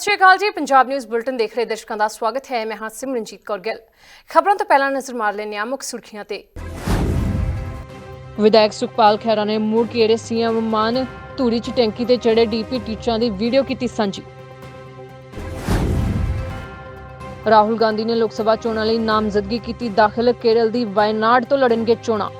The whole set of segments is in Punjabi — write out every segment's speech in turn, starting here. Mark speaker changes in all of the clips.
Speaker 1: ਸਤਿ ਸ਼੍ਰੀ ਅਕਾਲ ਜੀ। ਪੰਜਾਬ ਨਿਊਜ਼ ਬੁਲਟਨ ਦੇਖ ਰਹੇ ਦਰਸ਼ਕਾਂ ਦਾ ਸਵਾਗਤ ਹੈ। ਮੈਂ ਹਾਂ ਸਿਮਰਨਜੀਤ ਕੌਰ ਗਿੱਲ। ਖਬਰਾਂ ਤੋਂ ਪਹਿਲਾਂ ਨਜ਼ਰ ਮਾਰ ਲੈਂਦੇ ਹਾਂ ਮੁੱਖ ਸੁਰਖੀਆਂ ਤੇ।
Speaker 2: ਵਿਧਾਇਕ ਸੁਖਪਾਲ ਖਹਿਰਾ ਨੇ ਮੁੜ ਘੇਰੇ ਸੀਐਮ ਮਾਨ ਧੂਰੀ ਚ ਟੈਂਕੀ ਤੇ ਚੜੇ ਡੀਪੀ ਟੀਚਰਾਂ ਦੀ ਵੀਡੀਓ ਕੀਤੀ ਸਾਂਝੀ। ਰਾਹੁਲ ਗਾਂਧੀ ਨੇ ਲੋਕ ਸਭਾ ਚੋਣਾਂ ਲਈ ਨਾਮਜ਼ਦਗੀ ਕੀਤੀ ਦਾਖਲ। ਕੇਰਲ ਦੀ ਵਾਇਨਾਡ ਤੋਂ ਲੜਨਗੇ ਚੋਣਾਂ।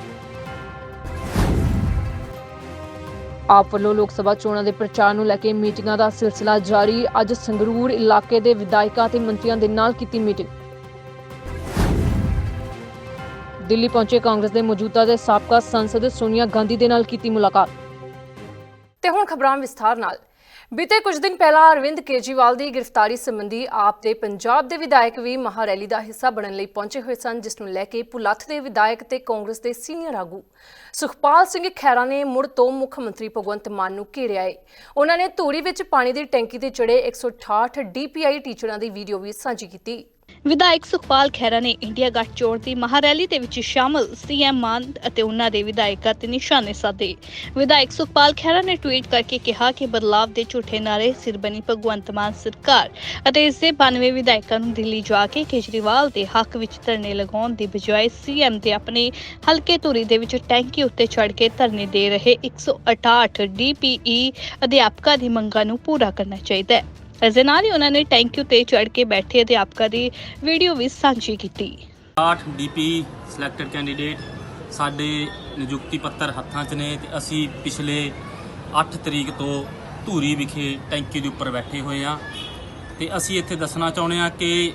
Speaker 2: ਆਪ ਵੱਲੋਂ ਲੋਕ ਸਭਾ ਚੋਣਾਂ ਦੇ ਪ੍ਰਚਾਰ ਨੂੰ ਲੈ ਕੇ ਮੀਟਿੰਗਾਂ ਦਾ ਸਿਲਸਿਲਾ ਜਾਰੀ। ਅੱਜ ਸੰਗਰੂਰ ਇਲਾਕੇ ਦੇ ਵਿਧਾਇਕਾਂ ਤੇ ਮੰਤਰੀਆਂ ਦੇ ਨਾਲ ਕੀਤੀ ਮੀਟਿੰਗ। ਦਿੱਲੀ ਪਹੁੰਚੇ ਕਾਂਗਰਸ ਦੇ ਮੌਜੂਦਾ ਤੇ ਸਾਬਕਾ ਸੰਸਦ ਸੋਨੀਆ ਗਾਂਧੀ ਦੇ ਨਾਲ ਕੀਤੀ ਮੁਲਾਕਾਤ।
Speaker 1: ਤੇ ਹੁਣ ਖਬਰਾਂ ਵਿਸਥਾਰ ਨਾਲ। ਬੀਤੇ ਕੁਝ ਦਿਨ ਪਹਿਲਾਂ ਅਰਵਿੰਦ ਕੇਜਰੀਵਾਲ ਦੀ ਗ੍ਰਿਫਤਾਰੀ ਸੰਬੰਧੀ ਆਪ ਦੇ ਪੰਜਾਬ ਦੇ ਵਿਧਾਇਕ ਵੀ ਮਹਾਰੈਲੀ ਦਾ ਹਿੱਸਾ ਬਣਨ ਲਈ ਪਹੁੰਚੇ ਹੋਏ ਸਨ, ਜਿਸ ਨੂੰ ਲੈ ਕੇ ਪੁਲੱਥ ਦੇ ਵਿਧਾਇਕ ਤੇ ਕਾਂਗਰਸ ਦੇ ਸੀਨੀਅਰ ਆਗੂ ਸੁਖਪਾਲ ਸਿੰਘ ਖਹਿਰਾ ਨੇ ਮੁੜ ਤੋਂ ਮੁੱਖ ਮੰਤਰੀ ਭਗਵੰਤ ਮਾਨ ਨੂੰ ਘੇਰਿਆ ਹੈ ਉਹਨਾਂ ਨੇ ਧੂਰੀ ਵਿੱਚ ਪਾਣੀ ਦੀ ਟੈਂਕੀ ਤੇ ਚੜੇ 168 ਡੀਪੀਆਈ ਟੀਚਰਾਂ ਦੀ ਵੀਡੀਓ ਵੀ ਸਾਂਝੀ ਕੀਤੀ।
Speaker 3: ਵਿਧਾਇਕ ਸੁਖਪਾਲ ਖਹਿਰਾ ਨੇ ਇੰਡੀਆ ਗੱਠਜੋੜ ਦੀ ਮਹਾਰੈਲੀ ਦੇ ਵਿੱਚ ਸ਼ਾਮਲ ਸੀਐਮ ਮਾਨ ਅਤੇ ਉਹਨਾਂ ਦੇ ਵਿਧਾਇਕਾਂ ਤੇ ਨਿਸ਼ਾਨੇ ਸਾਧੇ। ਵਿਧਾਇਕ ਸੁਖਪਾਲ ਖਹਿਰਾ ਨੇ ਟਵੀਟ ਕਰਕੇ ਕਿਹਾ ਕਿ ਬਦਲਾਵ ਦੇ ਝੂਠੇ ਨਾਰੇ ਸਿਰ ਬਣੀ ਭਗਵੰਤ ਮਾਨ ਸਰਕਾਰ ਅਤੇ ਇਸ ਦੇ 92 ਵਿਧਾਇਕਾਂ ਨੂੰ ਦਿੱਲੀ ਜਾ ਕੇ ਕੇਜਰੀਵਾਲ ਦੇ ਹੱਕ ਵਿੱਚ ਧਰਨੇ ਲਗਾਉਣ ਦੀ ਬਜਾਏ ਸੀਐਮ ਦੇ ਆਪਣੇ ਹਲਕੇ ਧੂਰੀ ਦੇ ਵਿੱਚ ਟੈਂਕੀ ਉੱਤੇ ਚੜ੍ਹ ਕੇ ਧਰਨੇ ਦੇ ਰਹੇ 168 ਡੀਪੀਈ ਅਧਿਆਪਕਾਂ ਦੀ ਮੰਗਾਂ ਨੂੰ ਪੂਰਾ ਕਰਨਾ ਚਾਹੀਦਾ ਹੈ। ਇਸ ਦੇ ਨਾਲ ਹੀ ਉਹਨਾਂ ਨੇ ਟੈਂਕੀ ਉੱਤੇ ਚੜ੍ਹ ਕੇ ਬੈਠੇ ਅਧਿਆਪਕਾਂ ਦੀ ਵੀਡੀਓ ਵੀ ਸਾਂਝੀ ਕੀਤੀ।
Speaker 4: 8 ਡੀਪੀ ਸਿਲੈਕਟਡ ਕੈਂਡੀਡੇਟ ਸਾਡੇ ਨਿਯੁਕਤੀ ਪੱਤਰ ਹੱਥਾਂ 'ਚ ਨੇ ਤੇ ਅਸੀਂ ਪਿਛਲੇ 8 ਤਰੀਕ ਤੋਂ ਧੂਰੀ ਵਿਖੇ ਟੈਂਕੀ ਦੇ ਉੱਪਰ ਬੈਠੇ ਹੋਏ ਆ ਤੇ ਅਸੀਂ ਇੱਥੇ ਦੱਸਣਾ ਚਾਹੁੰਦੇ ਆ ਕਿ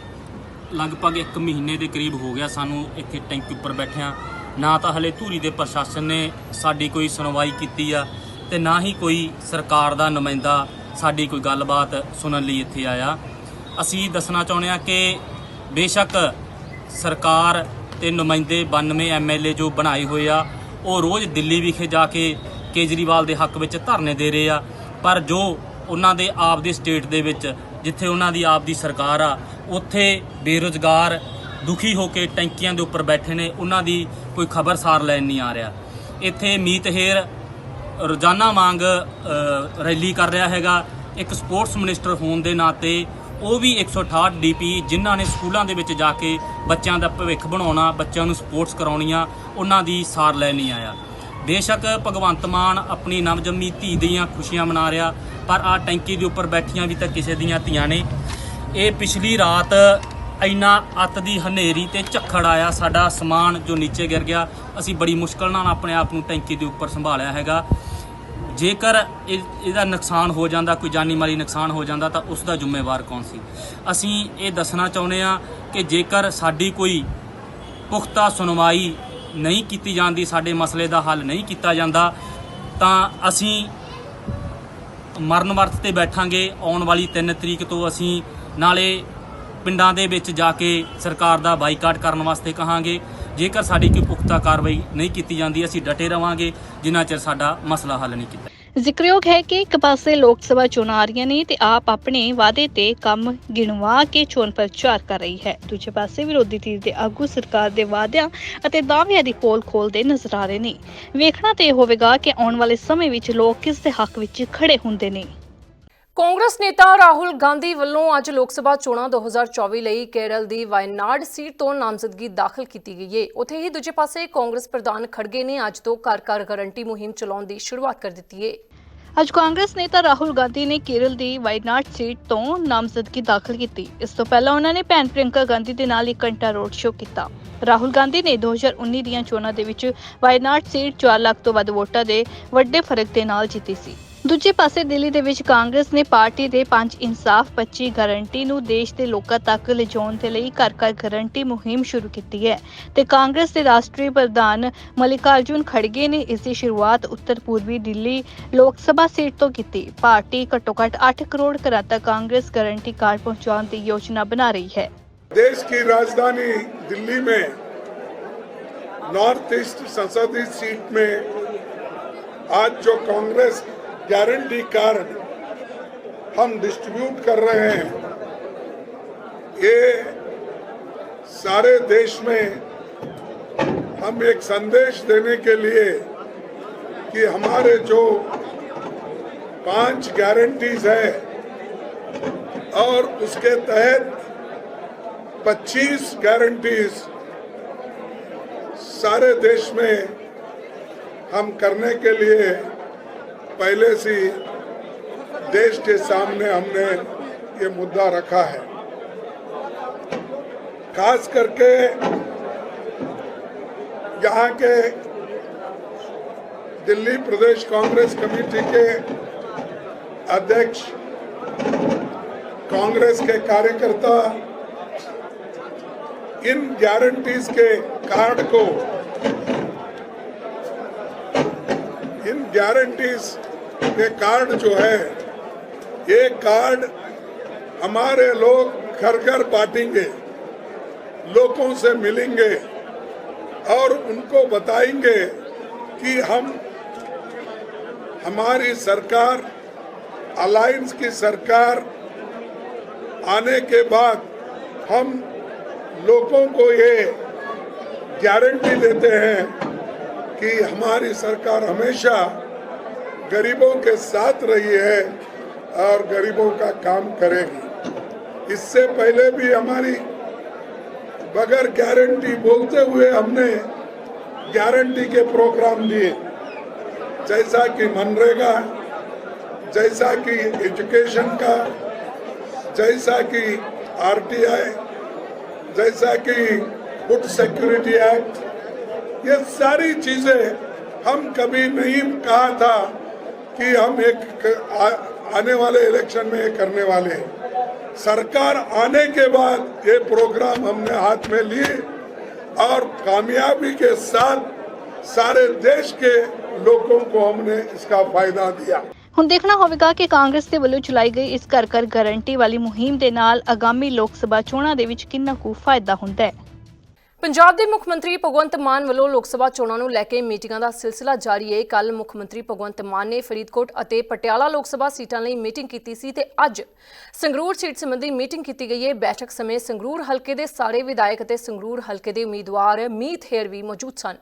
Speaker 4: ਲਗਭਗ 1 ਮਹੀਨੇ ਦੇ ਕਰੀਬ ਹੋ ਗਿਆ ਸਾਨੂੰ ਇੱਥੇ ਟੈਂਕੀ ਉੱਪਰ ਬੈਠਿਆਂ। ਨਾ ਤਾਂ ਹਲੇ ਧੂਰੀ ਦੇ ਪ੍ਰਸ਼ਾਸਨ ਨੇ ਸਾਡੀ ਕੋਈ ਸੁਣਵਾਈ ਕੀਤੀ ਆ ਤੇ ਨਾ ਹੀ ਕੋਈ ਸਰਕਾਰ ਦਾ ਨੁਮਾਇੰਦਾ ਸਾਡੀ ਕੋਈ ਗੱਲਬਾਤ ਸੁਣਨ ਲਈ ਇੱਥੇ ਆਇਆ। ਅਸੀਂ ਦੱਸਣਾ ਚਾਹੁੰਦੇ ਆ ਕਿ ਬੇਸ਼ੱਕ ਸਰਕਾਰ ਤੇ ਨੁਮਾਇੰਦੇ 92 ਐਮਐਲਏ ਜੋ ਬਣਾਏ ਹੋਏ ਆ, ਉਹ ਰੋਜ਼ ਦਿੱਲੀ ਵਿਖੇ ਜਾ ਕੇ ਕੇਜਰੀਵਾਲ ਦੇ ਹੱਕ ਵਿੱਚ ਧਰਨੇ ਦੇ ਰਹੇ ਆ। ਪਰ ਜੋ ਉਹਨਾਂ ਦੇ ਆਪ ਦੇ ਸਟੇਟ ਦੇ ਵਿੱਚ, ਜਿੱਥੇ ਉਹਨਾਂ ਦੀ ਆਪ ਦੀ ਸਰਕਾਰ ਆ, ਉੱਥੇ ਬੇਰੁਜ਼ਗਾਰ, ਦੁਖੀ ਹੋ ਕੇ ਟੈਂਕੀਆਂ ਦੇ ਉੱਪਰ ਬੈਠੇ ਨੇ, ਉਹਨਾਂ ਦੀ ਕੋਈ ਖਬਰਸਾਰ ਲੈਣ ਨਹੀਂ ਆ ਰਿਹਾ। ਇੱਥੇ ਮੀਤ ਹੇਰ ਰੋਜ਼ਾਨਾ ਮੰਗ ਰੈਲੀ ਕਰ ਰਿਹਾ ਹੈਗਾ। ਇੱਕ ਸਪੋਰਟਸ ਮਿਨਿਸਟਰ ਹੋਣ ਦੇ ਨਾਤੇ ਉਹ ਵੀ 168 ਡੀਪੀ ਜਿਨ੍ਹਾਂ ਨੇ ਸਕੂਲਾਂ ਦੇ ਵਿੱਚ ਜਾ ਕੇ ਬੱਚਿਆਂ ਦਾ ਭਵਿੱਖ ਬਣਾਉਣਾ, ਬੱਚਿਆਂ ਨੂੰ ਸਪੋਰਟਸ ਕਰਾਉਣੀਆਂ, ਉਹਨਾਂ ਦੀ ਸਾਰ ਲੈ ਨਹੀਂ ਆਇਆ। ਬੇਸ਼ੱਕ ਭਗਵੰਤ ਮਾਨ ਆਪਣੀ ਨਵਜੰਮੀ ਧੀ ਦੀਆਂ ਖੁਸ਼ੀਆਂ ਮਨਾ ਰਿਹਾ, ਪਰ ਆ ਟੈਂਕੀ ਦੇ ਉੱਪਰ ਬੈਠੀਆਂ ਵੀ ਤਾਂ ਕਿਸੇ ਦੀਆਂ ਧੀਆਂ ਨੇ। ਇਹ ਪਿਛਲੀ ਰਾਤ ਇੰਨਾ ਅੱਤ ਦੀ ਹਨੇਰੀ ਤੇ ਝੱਖੜ ਆਇਆ ਸਾਡਾ ਸਮਾਨ ਜੋ ਨੀਚੇ ਗਿਰ ਗਿਆ। ਅਸੀਂ ਬੜੀ ਮੁਸ਼ਕਲ ਨਾਲ ਆਪਣੇ ਆਪ ਨੂੰ ਟੈਂਕੀ ਦੇ ਉੱਪਰ ਸੰਭਾਲਿਆ ਹੈਗਾ। ਜੇਕਰ ਇਹ- ਇਹਦਾ ਨੁਕਸਾਨ ਹੋ ਜਾਂਦਾ, ਕੋਈ ਜਾਨੀ ਮਾਲੀ ਨੁਕਸਾਨ ਹੋ ਜਾਂਦਾ, ਤਾਂ ਉਸ ਦਾ ਜ਼ਿੰਮੇਵਾਰ ਕੌਣ ਸੀ? ਅਸੀਂ ਇਹ ਦੱਸਣਾ ਚਾਹੁੰਦੇ ਆ ਕਿ ਜੇਕਰ ਸਾਡੀ ਕੋਈ ਪੁਖਤਾ ਸੁਣਵਾਈ ਨਹੀਂ ਕੀਤੀ ਜਾਂਦੀ, ਸਾਡੇ ਮਸਲੇ ਦਾ ਹੱਲ ਨਹੀਂ ਕੀਤਾ ਜਾਂਦਾ, ਤਾਂ ਅਸੀਂ ਮਰਨ ਵਰਤ ਤੇ ਬੈਠਾਂਗੇ। ਆਉਣ ਵਾਲੀ 3 ਤਰੀਕ ਤੋਂ ਅਸੀਂ ਨਾਲੇ ਪਿੰਡਾਂ ਦੇ ਵਿੱਚ ਜਾ ਕੇ ਸਰਕਾਰ ਦਾ ਬਾਈਕਾਟ ਕਰਨ ਵਾਸਤੇ ਕਹਾਂਗੇ। ਜੇਕਰ ਸਾਡੀ ਕੋਈ ਪੁਖਤਾ ਕਾਰਵਾਈ ਨਹੀਂ ਕੀਤੀ ਜਾਂਦੀ, ਅਸੀਂ ਡਟੇ ਰਵਾਂਗੇ। ਜਿੰਨਾ ਚਿਰ ਸਾਡਾ ਮਸਲਾ ਹੱਲ ਨਹੀਂ ਕੀਤਾ।
Speaker 3: ਜ਼ਿਕਰਯੋਗ ਹੈ ਕਿ ਇੱਕ ਪਾਸੇ ਲੋਕ ਸਭਾ ਚੋਣਾਂ ਆ ਰਹੀਆਂ ਨੇ ਤੇ ਆਪ ਆਪਣੇ ਵਾਅਦੇ ਤੇ ਕੰਮ ਗਿਣਵਾ ਕੇ ਚੋਣ ਪ੍ਰਚਾਰ ਕਰ ਰਹੀ ਹੈ। ਦੂਜੇ ਪਾਸੇ ਵਿਰੋਧੀ ਧਿਰ ਦੇ ਆਗੂ ਸਰਕਾਰ ਦੇ ਵਾਅਦਿਆਂ ਅਤੇ ਦਾਅਵਿਆਂ ਦੀ ਪੋਲ ਖੋਲਦੇ ਨਜ਼ਰ ਆ ਰਹੇ ਨੇ। ਵੇਖਣਾ ਤੇ ਇਹ ਹੋਵੇਗਾ ਕਿ ਆਉਣ ਵਾਲੇ ਸਮੇਂ ਵਿੱਚ ਲੋਕ ਕਿਸ ਦੇ ਹੱਕ ਵਿੱਚ ਖੜੇ ਹੁੰਦੇ ਨੇ।
Speaker 1: ਕਾਂਗਰਸ ਨੇਤਾ ਰਾਹੁਲ ਗਾਂਧੀ ਵੱਲੋਂ ਅੱਜ ਲੋਕ ਸਭਾ ਚੋਣਾਂ 2024 ਲਈ ਕੇਰਲ ਦੀ ਵਾਇਨਾਡ ਸੀਟ ਤੋਂ ਨਾਮਜ਼ਦਗੀ ਦਾਖਲ ਕੀਤੀ ਗਈ ਹੈ ਉੱਥੇ ਹੀ ਦੂਜੇ ਪਾਸੇ ਕਾਂਗਰਸ ਪ੍ਰਧਾਨ ਖੜਗੇ ਨੇ ਅੱਜ ਤੋਂ ਘਰ ਘਰ ਗਾਰੰਟੀ ਮੁਹਿੰਮ ਚਲਾਉਣ ਦੀ ਸ਼ੁਰੂਆਤ ਕਰ ਦਿੱਤੀ ਹੈ
Speaker 3: ਅੱਜ ਕਾਂਗਰਸ ਨੇਤਾ ਰਾਹੁਲ ਗਾਂਧੀ ਨੇ ਕੇਰਲ ਦੀ ਵਾਇਨਾਡ ਸੀਟ ਤੋਂ ਨਾਮਜ਼ਦਗੀ ਦਾਖਲ ਕੀਤੀ। ਇਸ ਤੋਂ ਪਹਿਲਾਂ ਉਹਨਾਂ ਨੇ ਭੈਣ ਪ੍ਰਿਯੰਕਾ ਗਾਂਧੀ ਦੇ ਨਾਲ ਇੱਕ ਘੰਟਾ ਰੋਡ ਸ਼ੋਅ ਕੀਤਾ। ਰਾਹੁਲ ਗਾਂਧੀ ਨੇ 2019 ਦੀਆਂ ਚੋਣਾਂ ਦੇ ਵਿੱਚ ਵਾਇਨਾਡ ਸੀਟ 4 ਲੱਖ ਤੋਂ ਵੱਧ ਵੋਟਾਂ ਦੇ ਵੱਡੇ ਫ਼ਰਕ ਦੇ ਨਾਲ ਜਿੱਤੀ ਸੀ। ਦੂਜੇ ਪਾਸੇ ਦਿੱਲੀ ਦੇ ਵਿੱਚ ਕਾਂਗਰਸ ਨੇ ਪਾਰਟੀ ਦੇ ਪੰਜ ਇਨਸਾਫ 25 ਗਾਰੰਟੀ ਨੂੰ ਦੇਸ਼ ਦੇ ਲੋਕਾਂ ਤੱਕ ਲਿਜਾਉਣ ਦੇ ਲਈ ਘਰ ਘਰ ਗਾਰੰਟੀ ਮੁਹਿੰਮ ਸ਼ੁਰੂ ਕੀਤੀ ਹੈ ਤੇ ਕਾਂਗਰਸ ਦੇ ਰਾਸ਼ਟਰੀ ਪ੍ਰਧਾਨ ਮਲਿਕਾਰਜੁਨ ਖੜਗੇ ਨੇ ਇਸ ਦੀ ਸ਼ੁਰੂਆਤ ਉੱਤਰ ਪੂਰਬੀ ਦਿੱਲੀ ਲੋਕ ਸਭਾ ਸੀਟ ਤੋਂ ਕੀਤੀ ਪਾਰਟੀ ਘੱਟੋ ਘੱਟ 8 ਕਰੋੜ ਘਰਾਂ ਤੱਕ ਕਾਂਗਰਸ ਗਾਰੰਟੀ ਕਾਰਡ ਪਹੁੰਚਾਉਣ ਦੀ ਯੋਜਨਾ ਬਣਾ ਰਹੀ ਹੈ
Speaker 5: देश की राजधानी दिल्ली में नॉर्थ ईस्ट संसदीय सीट में आज जो कांग्रेस गारंटी कार्ड हम डिस्ट्रीब्यूट कर रहे हैं। ये सारे देश में हम एक संदेश देने के लिए कि हमारे जो पाँच गारंटीज है और उसके तहत 25 गारंटीज सारे देश में हम करने के लिए पहले से देश के सामने हमने ये मुद्दा रखा है। खास करके यहाँ के दिल्ली प्रदेश कांग्रेस कमेटी के अध्यक्ष, कांग्रेस के कार्यकर्ता, इन गारंटीज के कार्ड को, इन गारंटीज के कार्ड जो है, ये कार्ड हमारे लोग घर घर बांटेंगे, लोगों से मिलेंगे और उनको बताएँगे कि हम, हमारी सरकार, अलायंस की सरकार आने के बाद हम लोगों को ये गारंटी देते हैं कि हमारी सरकार हमेशा गरीबों के साथ रही है और गरीबों का काम करेगी। इससे पहले भी हमारी बगैर गारंटी बोलते हुए हमने गारंटी के प्रोग्राम दिए। जैसा कि मनरेगा, जैसा कि एजुकेशन का, जैसा कि आरटीआई, जैसा कि फ़ूड सिक्योरिटी एक्ट, ये सारी चीज़ें हम कभी नहीं कहा था कि हम एक आ, आने वाले इलेक्शन में ये करने वाले हैं सरकार आने के बाद ये प्रोग्राम हमने हाथ में लिए और कामयाबी के साथ सारे देश के लोगों को हमने इसका फायदा दिया
Speaker 3: ਹੁਣ ਦੇਖਣਾ ਹੋਵੇਗਾ ਕਿ ਕਾਂਗਰਸ ਦੇ ਵੱਲੋਂ ਚਲਾਈ ਗਈ ਇਸ ਘਰ ਘਰ ਗਾਰੰਟੀ ਵਾਲੀ ਮੁਹਿੰਮ ਦੇ ਨਾਲ ਆਗਾਮੀ ਲੋਕ ਸਭਾ ਚੋਣਾਂ ਦੇ ਵਿੱਚ ਕਿੰਨਾ ਕੁ ਫਾਇਦਾ ਹੁੰਦਾ ਹੈ
Speaker 1: ਪੰਜਾਬ ਦੇ ਮੁੱਖ ਮੰਤਰੀ ਭਗਵੰਤ ਮਾਨ ਵੱਲੋਂ ਲੋਕ ਸਭਾ ਚੋਣਾਂ ਨੂੰ ਲੈ ਕੇ ਮੀਟਿੰਗਾਂ ਦਾ ਸਿਲਸਿਲਾ ਜਾਰੀ ਹੈ ਕੱਲ ਮੁੱਖ ਮੰਤਰੀ ਭਗਵੰਤ ਮਾਨ ਨੇ ਫਰੀਦਕੋਟ ਅਤੇ ਪਟਿਆਲਾ ਲੋਕ ਸਭਾ ਸੀਟਾਂ ਲਈ ਮੀਟਿੰਗ ਕੀਤੀ ਸੀ ਤੇ ਅੱਜ ਸੰਗਰੂਰ ਸੀਟ ਸੰਬੰਧੀ ਮੀਟਿੰਗ ਕੀਤੀ ਗਈ ਹੈ ਬੈਠਕ ਸਮੇਂ ਸੰਗਰੂਰ ਹਲਕੇ ਦੇ ਸਾਰੇ ਵਿਧਾਇਕ ਅਤੇ ਸੰਗਰੂਰ ਹਲਕੇ ਦੇ ਉਮੀਦਵਾਰ ਮੀਤ ਹੇਰ ਵੀ ਮੌਜੂਦ ਸਨ।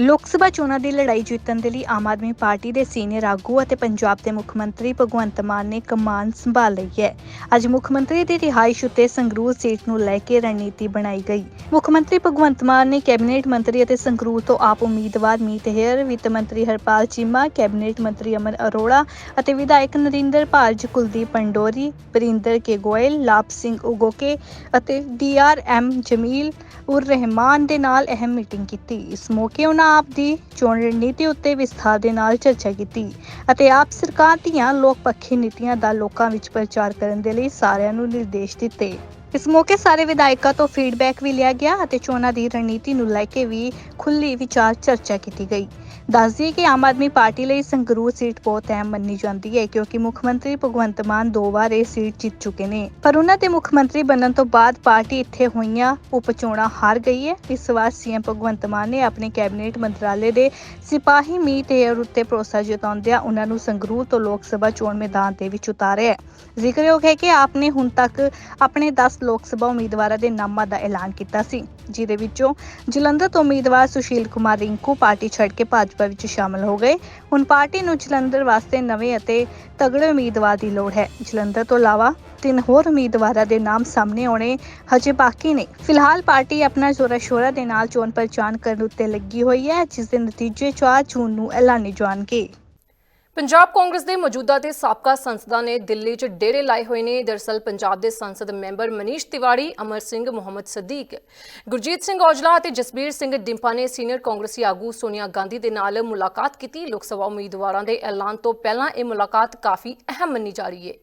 Speaker 3: ਲੋਕ ਸਭਾ ਚੋਣਾਂ ਦੀ ਲੜਾਈ ਜਿੱਤਣ ਦੇ ਲਈ ਆਮ ਆਦਮੀ ਪਾਰਟੀ ਦੇ ਸੀਨੀਅਰ ਆਗੂ ਅਤੇ ਪੰਜਾਬ ਦੇ ਮੁੱਖ ਮੰਤਰੀ ਭਗਵੰਤ ਮਾਨ ਨੇ ਕਮਾਨ ਸੰਭਾਲ ਲਈ ਹੈ। ਅੱਜ ਮੁੱਖ ਮੰਤਰੀ ਦੀ ਰਿਹਾਇਸ਼ ਉੱਤੇ ਸੰਗਰੂਰ ਸੀਟ ਨੂੰ ਲੈ ਕੇ ਰਣਨੀਤੀ ਬਣਾਈ ਗਈ। ਮੁੱਖ ਮੰਤਰੀ ਭਗਵੰਤ ਮਾਨ ਨੇ ਕੈਬਨਿਟ ਮੰਤਰੀ ਅਤੇ ਸੰਗਰੂਰ ਤੋਂ ਆਪ ਉਮੀਦਵਾਰ ਮੀਤ ਹੇਅਰ, ਵਿੱਤ ਮੰਤਰੀ ਹਰਪਾਲ ਚੀਮਾ, ਕੈਬਨਿਟ ਮੰਤਰੀ ਅਮਨ ਅਰੋੜਾ ਅਤੇ ਵਿਧਾਇਕ ਨਰਿੰਦਰ ਭਾਰਜ, ਕੁਲਦੀਪ ਪੰਡੋਰੀ ਬਰਿੰਦਰ ਕੇ ਗੋਇਲ, ਲਾਭ ਸਿੰਘ ਉਗੋਕੇ ਅਤੇ ਡੀਆਰਐਮ ਜਮੀਲ ਉਰ ਰਹਿਮਾਨ ਦੇ ਨਾਲ ਅਹਿਮ ਮੀਟਿੰਗ ਕੀਤੀ। ਇਸ ਮੌਕੇ ਉਹਨਾਂ ਆਪ ਦੀ ਚੋਣ ਰਣਨੀਤੀ ਉੱਤੇ ਵਿਸਥਾਰ ਦੇ ਨਾਲ ਚਰਚਾ ਕੀਤੀ ਅਤੇ ਆਪ ਸਰਕਾਰ ਦੀਆਂ ਲੋਕ ਪੱਖੀ ਨੀਤੀਆਂ ਦਾ ਲੋਕਾਂ ਵਿੱਚ ਪ੍ਰਚਾਰ ਕਰਨ ਦੇ ਲਈ ਸਾਰਿਆਂ ਨੂੰ ਨਿਰਦੇਸ਼ ਦਿੱਤੇ। ਇਸ ਮੌਕੇ ਸਾਰੇ ਵਿਧਾਇਕਾਂ ਤੋਂ ਫੀਡਬੈਕ ਵੀ ਲਿਆ ਗਿਆ ਅਤੇ ਚੋਣਾਂ ਦੀ ਰਣਨੀਤੀ ਨੂੰ ਲੈ ਕੇ ਵੀ ਖੁੱਲੀ ਵਿਚਾਰ ਚਰਚਾ ਕੀਤੀ ਗਈ। ਦੱਸ ਦਈਏ ਕਿ ਆਮ ਆਦਮੀ ਪਾਰਟੀ ਲਈ ਸੰਗਰੂਰ ਸੀਟ ਬਹੁਤ ਅਹਿਮ ਮੰਨੀ ਜਾਂਦੀ ਹੈ, ਕਿਉਂਕਿ ਮੁੱਖ ਮੰਤਰੀ ਭਗਵੰਤ ਮਾਨ ਦੋ ਵਾਰ ਇਹ ਸੀਟ ਜਿੱਤ ਚੁੱਕੇ ਨੇ। ਪਰ ਉਹਨਾਂ ਦੇ ਮੁੱਖ ਮੰਤਰੀ ਬਣਨ ਤੋਂ ਬਾਅਦ ਪਾਰਟੀ ਇੱਥੇ ਹੋਈਆਂ ਉਪ ਚੋਣਾਂ ਹਾਰ ਗਈ ਹੈ। ਇਸ ਵਾਰ ਸੀਐਮ ਭਗਵੰਤ ਮਾਨ ਨੇ ਆਪਣੇ ਕੈਬਨਿਟ ਮੰਤਰਾਲੇ ਦੇ ਸਿਪਾਹੀ ਮੀਤ ਏਅਰ ਉੱਤੇ ਭਰੋਸਾ ਜਤਾਉਂਦਿਆਂ ਉਹਨਾਂ ਨੂੰ ਸੰਗਰੂਰ ਤੋਂ ਲੋਕ ਸਭਾ ਚੋਣ ਮੈਦਾਨ ਦੇ ਵਿੱਚ ਉਤਾਰਿਆ। ਜ਼ਿਕਰਯੋਗ ਹੈ ਕਿ ਆਪ ਨੇ ਹੁਣ ਤੱਕ ਆਪਣੇ 10 ਲੋਕ ਸਭਾ ਉਮੀਦਵਾਰਾਂ ਦੇ ਨਾਮਾਂ ਦਾ ਐਲਾਨ ਕੀਤਾ ਸੀ। ਜਿਹਦੇ ਵਿੱਚੋਂ ਜਲੰਧਰ ਤੋਂ ਉਮੀਦਵਾਰ ਸੁਸ਼ੀਲ ਕੁਮਾਰ ਰਿੰਕੂ ਪਾਰਟੀ ਛੱਡ ਕੇ ਭਾਜਪਾ ਵਿੱਚ ਸ਼ਾਮਲ ਹੋ ਗਏ। ਹੁਣ ਪਾਰਟੀ ਨੂੰ ਜਲੰਧਰ ਵਾਸਤੇ ਨਵੇਂ ਅਤੇ ਤਗੜੇ ਉਮੀਦਵਾਰ ਦੀ ਲੋੜ ਹੈ। ਜਲੰਧਰ ਤੋਂ ਇਲਾਵਾ ਤਿੰਨ ਹੋਰ ਉਮੀਦਵਾਰਾਂ ਦੇ ਨਾਮ ਸਾਹਮਣੇ ਆਉਣੇ ਹਜੇ ਬਾਕੀ ਨੇ। ਫਿਲਹਾਲ ਪਾਰਟੀ ਆਪਣਾ ਜ਼ੋਰਾ ਸ਼ੋਰਾ ਦੇ ਨਾਲ ਚੋਣ ਪ੍ਰਚਾਰ ਕਰਨ ਉੱਤੇ ਲੱਗੀ ਹੋਈ ਹੈ, ਜਿਸ ਦੇ ਨਤੀਜੇ 4 ਜੂਨ ਨੂੰ ਐਲਾਨੇ ਜਾਣਗੇ।
Speaker 1: ਪੰਜਾਬ ਕਾਂਗਰਸ ਦੇ ਮੌਜੂਦਾ ਤੇ ਸਾਬਕਾ ਸੰਸਦਾਂ ਨੇ ਦਿੱਲੀ 'ਚ ਡੇਰੇ ਲਾਏ ਹੋਏ ਨੇ। ਦਰਸਲ ਪੰਜਾਬ ਦੇ ਸੰਸਦ ਮੈਂਬਰ ਮਨੀਸ਼ ਤਿਵਾੜੀ, ਅਮਰ ਸਿੰਘ, ਮੁਹੰਮਦ ਸਦੀਕ, ਗੁਰਜੀਤ ਸਿੰਘ ਔਜਲਾ ਅਤੇ ਜਸਬੀਰ ਸਿੰਘ ਡਿੰਪਾ ਨੇ ਸੀਨੀਅਰ ਕਾਂਗਰਸੀ ਆਗੂ ਸੋਨੀਆ ਗਾਂਧੀ ਦੇ ਨਾਲ ਮੁਲਾਕਾਤ ਕੀਤੀ। ਲੋਕ ਸਭਾ ਉਮੀਦਵਾਰਾਂ ਦੇ ਐਲਾਨ ਤੋਂ ਪਹਿਲਾਂ ਇਹ ਮੁਲਾਕਾਤ ਕਾਫੀ ਅਹਿਮ ਮੰਨੀ ਜਾ ਰਹੀ ਹੈ।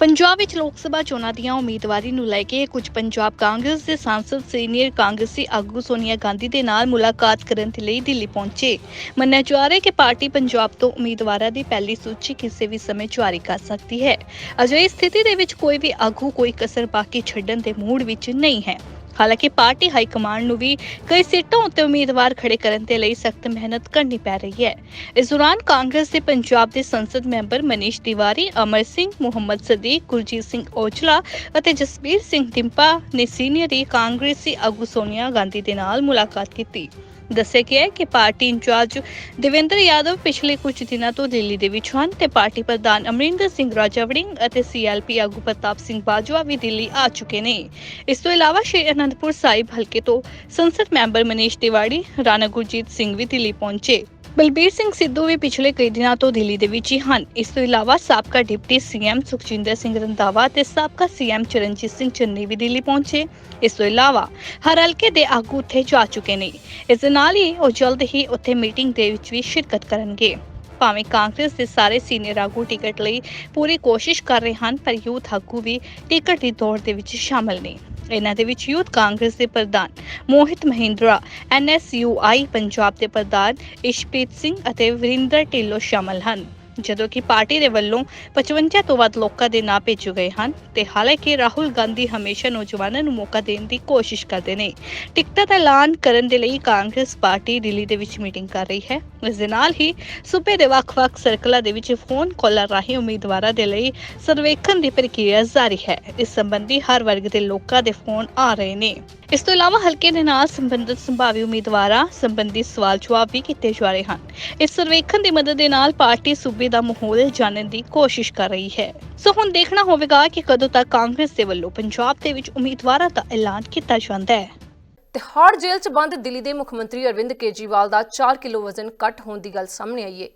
Speaker 3: ਪੰਜਾਬ ਵਿੱਚ ਲੋਕ ਸਭਾ ਚੋਣਾਂ ਦੀਆਂ ਉਮੀਦਵਾਰੀ ਨੂੰ ਲੈ ਕੇ ਕੁਝ ਪੰਜਾਬ ਕਾਂਗਰਸ ਦੇ ਸਾਂਸਦ, ਸੀਨੀਅਰ ਕਾਂਗਰਸੀ ਆਗੂ ਸੋਨੀਆ ਗਾਂਧੀ ਦੇ ਨਾਲ ਮੁਲਾਕਾਤ ਕਰਨ ਦੇ ਲਈ ਦਿੱਲੀ ਪਹੁੰਚੇ। ਮੰਨਿਆ ਜਾ ਰਿਹਾ ਹੈ ਕਿ ਪਾਰਟੀ ਪੰਜਾਬ ਤੋਂ ਉਮੀਦਵਾਰਾਂ ਦੀ ਪਹਿਲੀ ਸੂਚੀ ਕਿਸੇ ਵੀ ਸਮੇਂ ਜਾਰੀ ਕਰ ਸਕਦੀ ਹੈ। ਅਜਿਹੀ ਸਥਿਤੀ ਦੇ ਵਿੱਚ ਕੋਈ ਵੀ ਆਗੂ ਕੋਈ ਕਸਰ ਬਾਕੀ ਛੱਡਣ ਦੇ ਮੂਡ ਵਿੱਚ ਨਹੀਂ ਹੈ। ਹਾਲਾਂਕਿ ਪਾਰਟੀ ਹਾਈ ਕਮਾਂਡ ਨੂੰ ਵੀ ਕਈ ਸੀਟਾਂ ਉੱਤੇ ਉਮੀਦਵਾਰ ਖੜੇ ਕਰਨ ਦੇ ਲਈ ਸਖਤ ਮਿਹਨਤ ਕਰਨੀ ਪੈ ਰਹੀ ਹੈ। ਇਸ ਦੌਰਾਨ ਕਾਂਗਰਸ ਦੇ ਪੰਜਾਬ ਦੇ ਸੰਸਦ ਮੈਂਬਰ ਮਨੀਸ਼ ਤਿਵਾਰੀ, ਅਮਰ ਸਿੰਘ, ਮੁਹੰਮਦ ਸਦੀਕ, ਗੁਰਜੀਤ ਸਿੰਘ ਔਜਲਾ ਅਤੇ ਜਸਬੀਰ ਸਿੰਘ ਟਿੰਪਾ ਨੇ ਸੀਨੀਅਰ ਕਾਂਗਰਸੀ ਆਗੂ ਸੋਨੀਆ ਗਾਂਧੀ ਦੇ ਨਾਲ ਮੁਲਾਕਾਤ ਕੀਤੀ। ਦੱਸਿਆ ਗਿਆ ਹੈ ਕਿ ਪਾਰਟੀ ਇੰਚਾਰਜ ਦੇਵੇਂਦਰ ਯਾਦਵ ਪਿਛਲੇ ਕੁਝ ਦਿਨਾਂ ਤੋਂ ਦਿੱਲੀ ਦੇ ਵਿੱਚ ਹਨ ਤੇ ਪਾਰਟੀ ਪ੍ਰਧਾਨ ਅਮਰਿੰਦਰ ਸਿੰਘ ਰਾਜਾ ਵੜਿੰਗ ਅਤੇ ਸੀਐਲਪੀ ਆਗੂ ਪ੍ਰਤਾਪ ਸਿੰਘ ਬਾਜਵਾ ਵੀ ਦਿੱਲੀ ਆ ਚੁੱਕੇ ਨੇ। ਇਸ ਤੋਂ ਇਲਾਵਾ ਸ਼੍ਰੀ ਅਨੰਦਪੁਰ ਸਾਹਿਬ ਹਲਕੇ ਤੋਂ ਸੰਸਦ ਮੈਂਬਰ ਮਨੀਸ਼ ਤਿਵਾੜੀ, ਰਾਣਾ ਗੁਰਜੀਤ ਸਿੰਘ ਵੀ ਦਿੱਲੀ ਪਹੁੰਚੇ। ਬਲਬੀਰ ਸਿੰਘ ਸਿੱਧੂ ਵੀ ਪਿਛਲੇ ਕਈ ਦਿਨਾਂ ਤੋਂ ਦਿੱਲੀ ਦੇ ਵਿੱਚ ਹੀ ਹਨ। ਇਸ ਤੋਂ ਇਲਾਵਾ ਸਾਬਕਾ ਡਿਪਟੀ ਸੀਐਮ ਸੁਖਜਿੰਦਰ ਸਿੰਘ ਰੰਧਾਵਾ ਤੇ ਸਾਬਕਾ ਸੀਐਮ ਚਰਨਜੀਤ ਸਿੰਘ ਚੰਨੀ ਵੀ ਦਿੱਲੀ ਪਹੁੰਚੇ। ਇਸ ਤੋਂ ਇਲਾਵਾ ਹਰ ਹਲਕੇ ਦੇ ਆਗੂ ਉੱਥੇ ਜਾ ਚੁੱਕੇ ਨੇ। ਇਸ ਦੇ ਨਾਲ ਹੀ ਉਹ ਜਲਦ ਹੀ ਉੱਥੇ ਮੀਟਿੰਗ ਦੇ ਵਿੱਚ ਵੀ ਸ਼ਿਰਕਤ ਕਰਨਗੇ। ਭਾਵੇਂ ਕਾਂਗਰਸ ਦੇ ਸਾਰੇ ਸੀਨੀਅਰ ਆਗੂ ਟਿਕਟ ਲਈ ਪੂਰੀ ਕੋਸ਼ਿਸ਼ ਕਰ ਰਹੇ ਹਨ, ਪਰ ਯੂਥ ਆਗੂ ਵੀ ਟਿਕਟ ਦੀ ਦੌੜ ਦੇ ਵਿੱਚ ਸ਼ਾਮਲ ਨੇ। ਇਹਨਾਂ ਦੇ ਵਿੱਚ ਯੂਥ ਕਾਂਗਰਸ ਦੇ ਪ੍ਰਧਾਨ ਮੋਹਿਤ ਮਹਿੰਦਰਾ ਐਨਐਸਯੂਆਈ ਪੰਜਾਬ ਦੇ ਪ੍ਰਧਾਨ ਇਸ਼ਪ੍ਰੀਤ ਸਿੰਘ ਅਤੇ ਵਰਿੰਦਰ ਢਿੱਲੋਂ ਸ਼ਾਮਲ ਹਨ। ਜਦੋਂ ਕਿ ਪਾਰਟੀ ਦੇ ਵੱਲੋਂ 55 ਤੋਂ ਵੱਧ ਲੋਕਾਂ ਦੇ ਨਾਂ ਭੇਜੇ ਗਏ ਹਨ ਤੇ ਹਾਲਾਂਕਿ ਰਾਹੁਲ ਗਾਂਧੀ ਹਮੇਸ਼ਾ ਨੌਜਵਾਨਾਂ ਨੂੰ ਮੌਕਾ ਦੇਣ ਦੀ ਕੋਸ਼ਿਸ਼ ਕਰਦੇ ਨੇ। ਟਿਕਟਾਂ ਦਾ ਐਲਾਨ ਕਰਨ ਦੇ ਲਈ ਕਾਂਗਰਸ ਪਾਰਟੀ ਦਿੱਲੀ ਦੇ ਵਿੱਚ ਮੀਟਿੰਗ ਕਰ ਰਹੀ ਹੈ। ਇਸ ਦੇ ਨਾਲ ਹੀ ਸੂਬੇ ਦੇ ਵੱਖ-ਵੱਖ ਸਰਕਲਾਂ ਦੇ ਵਿੱਚ ਫੋਨ ਕਾਲਾਂ ਰਾਹੀਂ ਉਮੀਦਵਾਰਾਂ ਦੇ ਲਈ ਸਰਵੇਖਣ ਦੀ ਪ੍ਰਕਿਰਿਆ ਜਾਰੀ ਹੈ। ਇਸ ਸੰਬੰਧੀ ਹਰ ਵਰਗ ਦੇ ਲੋਕਾਂ ਦੇ ਫੋਨ ਆ ਰਹੇ ਨੇ। ਇਸ ਤੋਂ ਇਲਾਵਾ ਹਲਕੇ ਦੇ ਨਾਲ ਸੰਬੰਧਿਤ ਸੰਭਾਵੀ ਉਮੀਦਵਾਰਾਂ ਸੰਬੰਧੀ ਸਵਾਲ ਜਵਾਬ ਵੀ ਕੀਤੇ ਜਾ ਰਹੇ ਹਨ। ਇਸ ਸਰਵੇਖਣ ਦੀ ਮਦਦ ਦੇ ਨਾਲ ਪਾਰਟੀ ਸੂਬੇ ਦਾ ਮਾਹੌਲ ਜਾਣਨ ਦੀ ਕੋਸ਼ਿਸ਼ ਕਰ ਰਹੀ ਹੈ। ਸੋ ਹੁਣ ਦੇਖਣਾ ਹੋਵੇਗਾ ਕਿ ਕਦੋਂ ਤੱਕ ਕਾਂਗਰਸ ਦੇ ਵੱਲੋਂ ਪੰਜਾਬ ਦੇ ਵਿੱਚ ਉਮੀਦਵਾਰਾਂ ਦਾ ਐਲਾਨ ਕੀਤਾ ਜਾਂਦਾ ਹੈ।
Speaker 1: ਤਿਹਾੜ ਜੇਲ੍ਹ 'ਚ ਬੰਦ ਦਿੱਲੀ ਦੇ ਮੁੱਖ ਮੰਤਰੀ ਅਰਵਿੰਦ ਕੇਜਰੀਵਾਲ ਦਾ 4 ਕਿਲੋ ਵਜ਼ਨ ਘੱਟ ਹੋਣ ਦੀ ਗੱਲ ਸਾਹਮਣੇ ਆਈ ਹੈ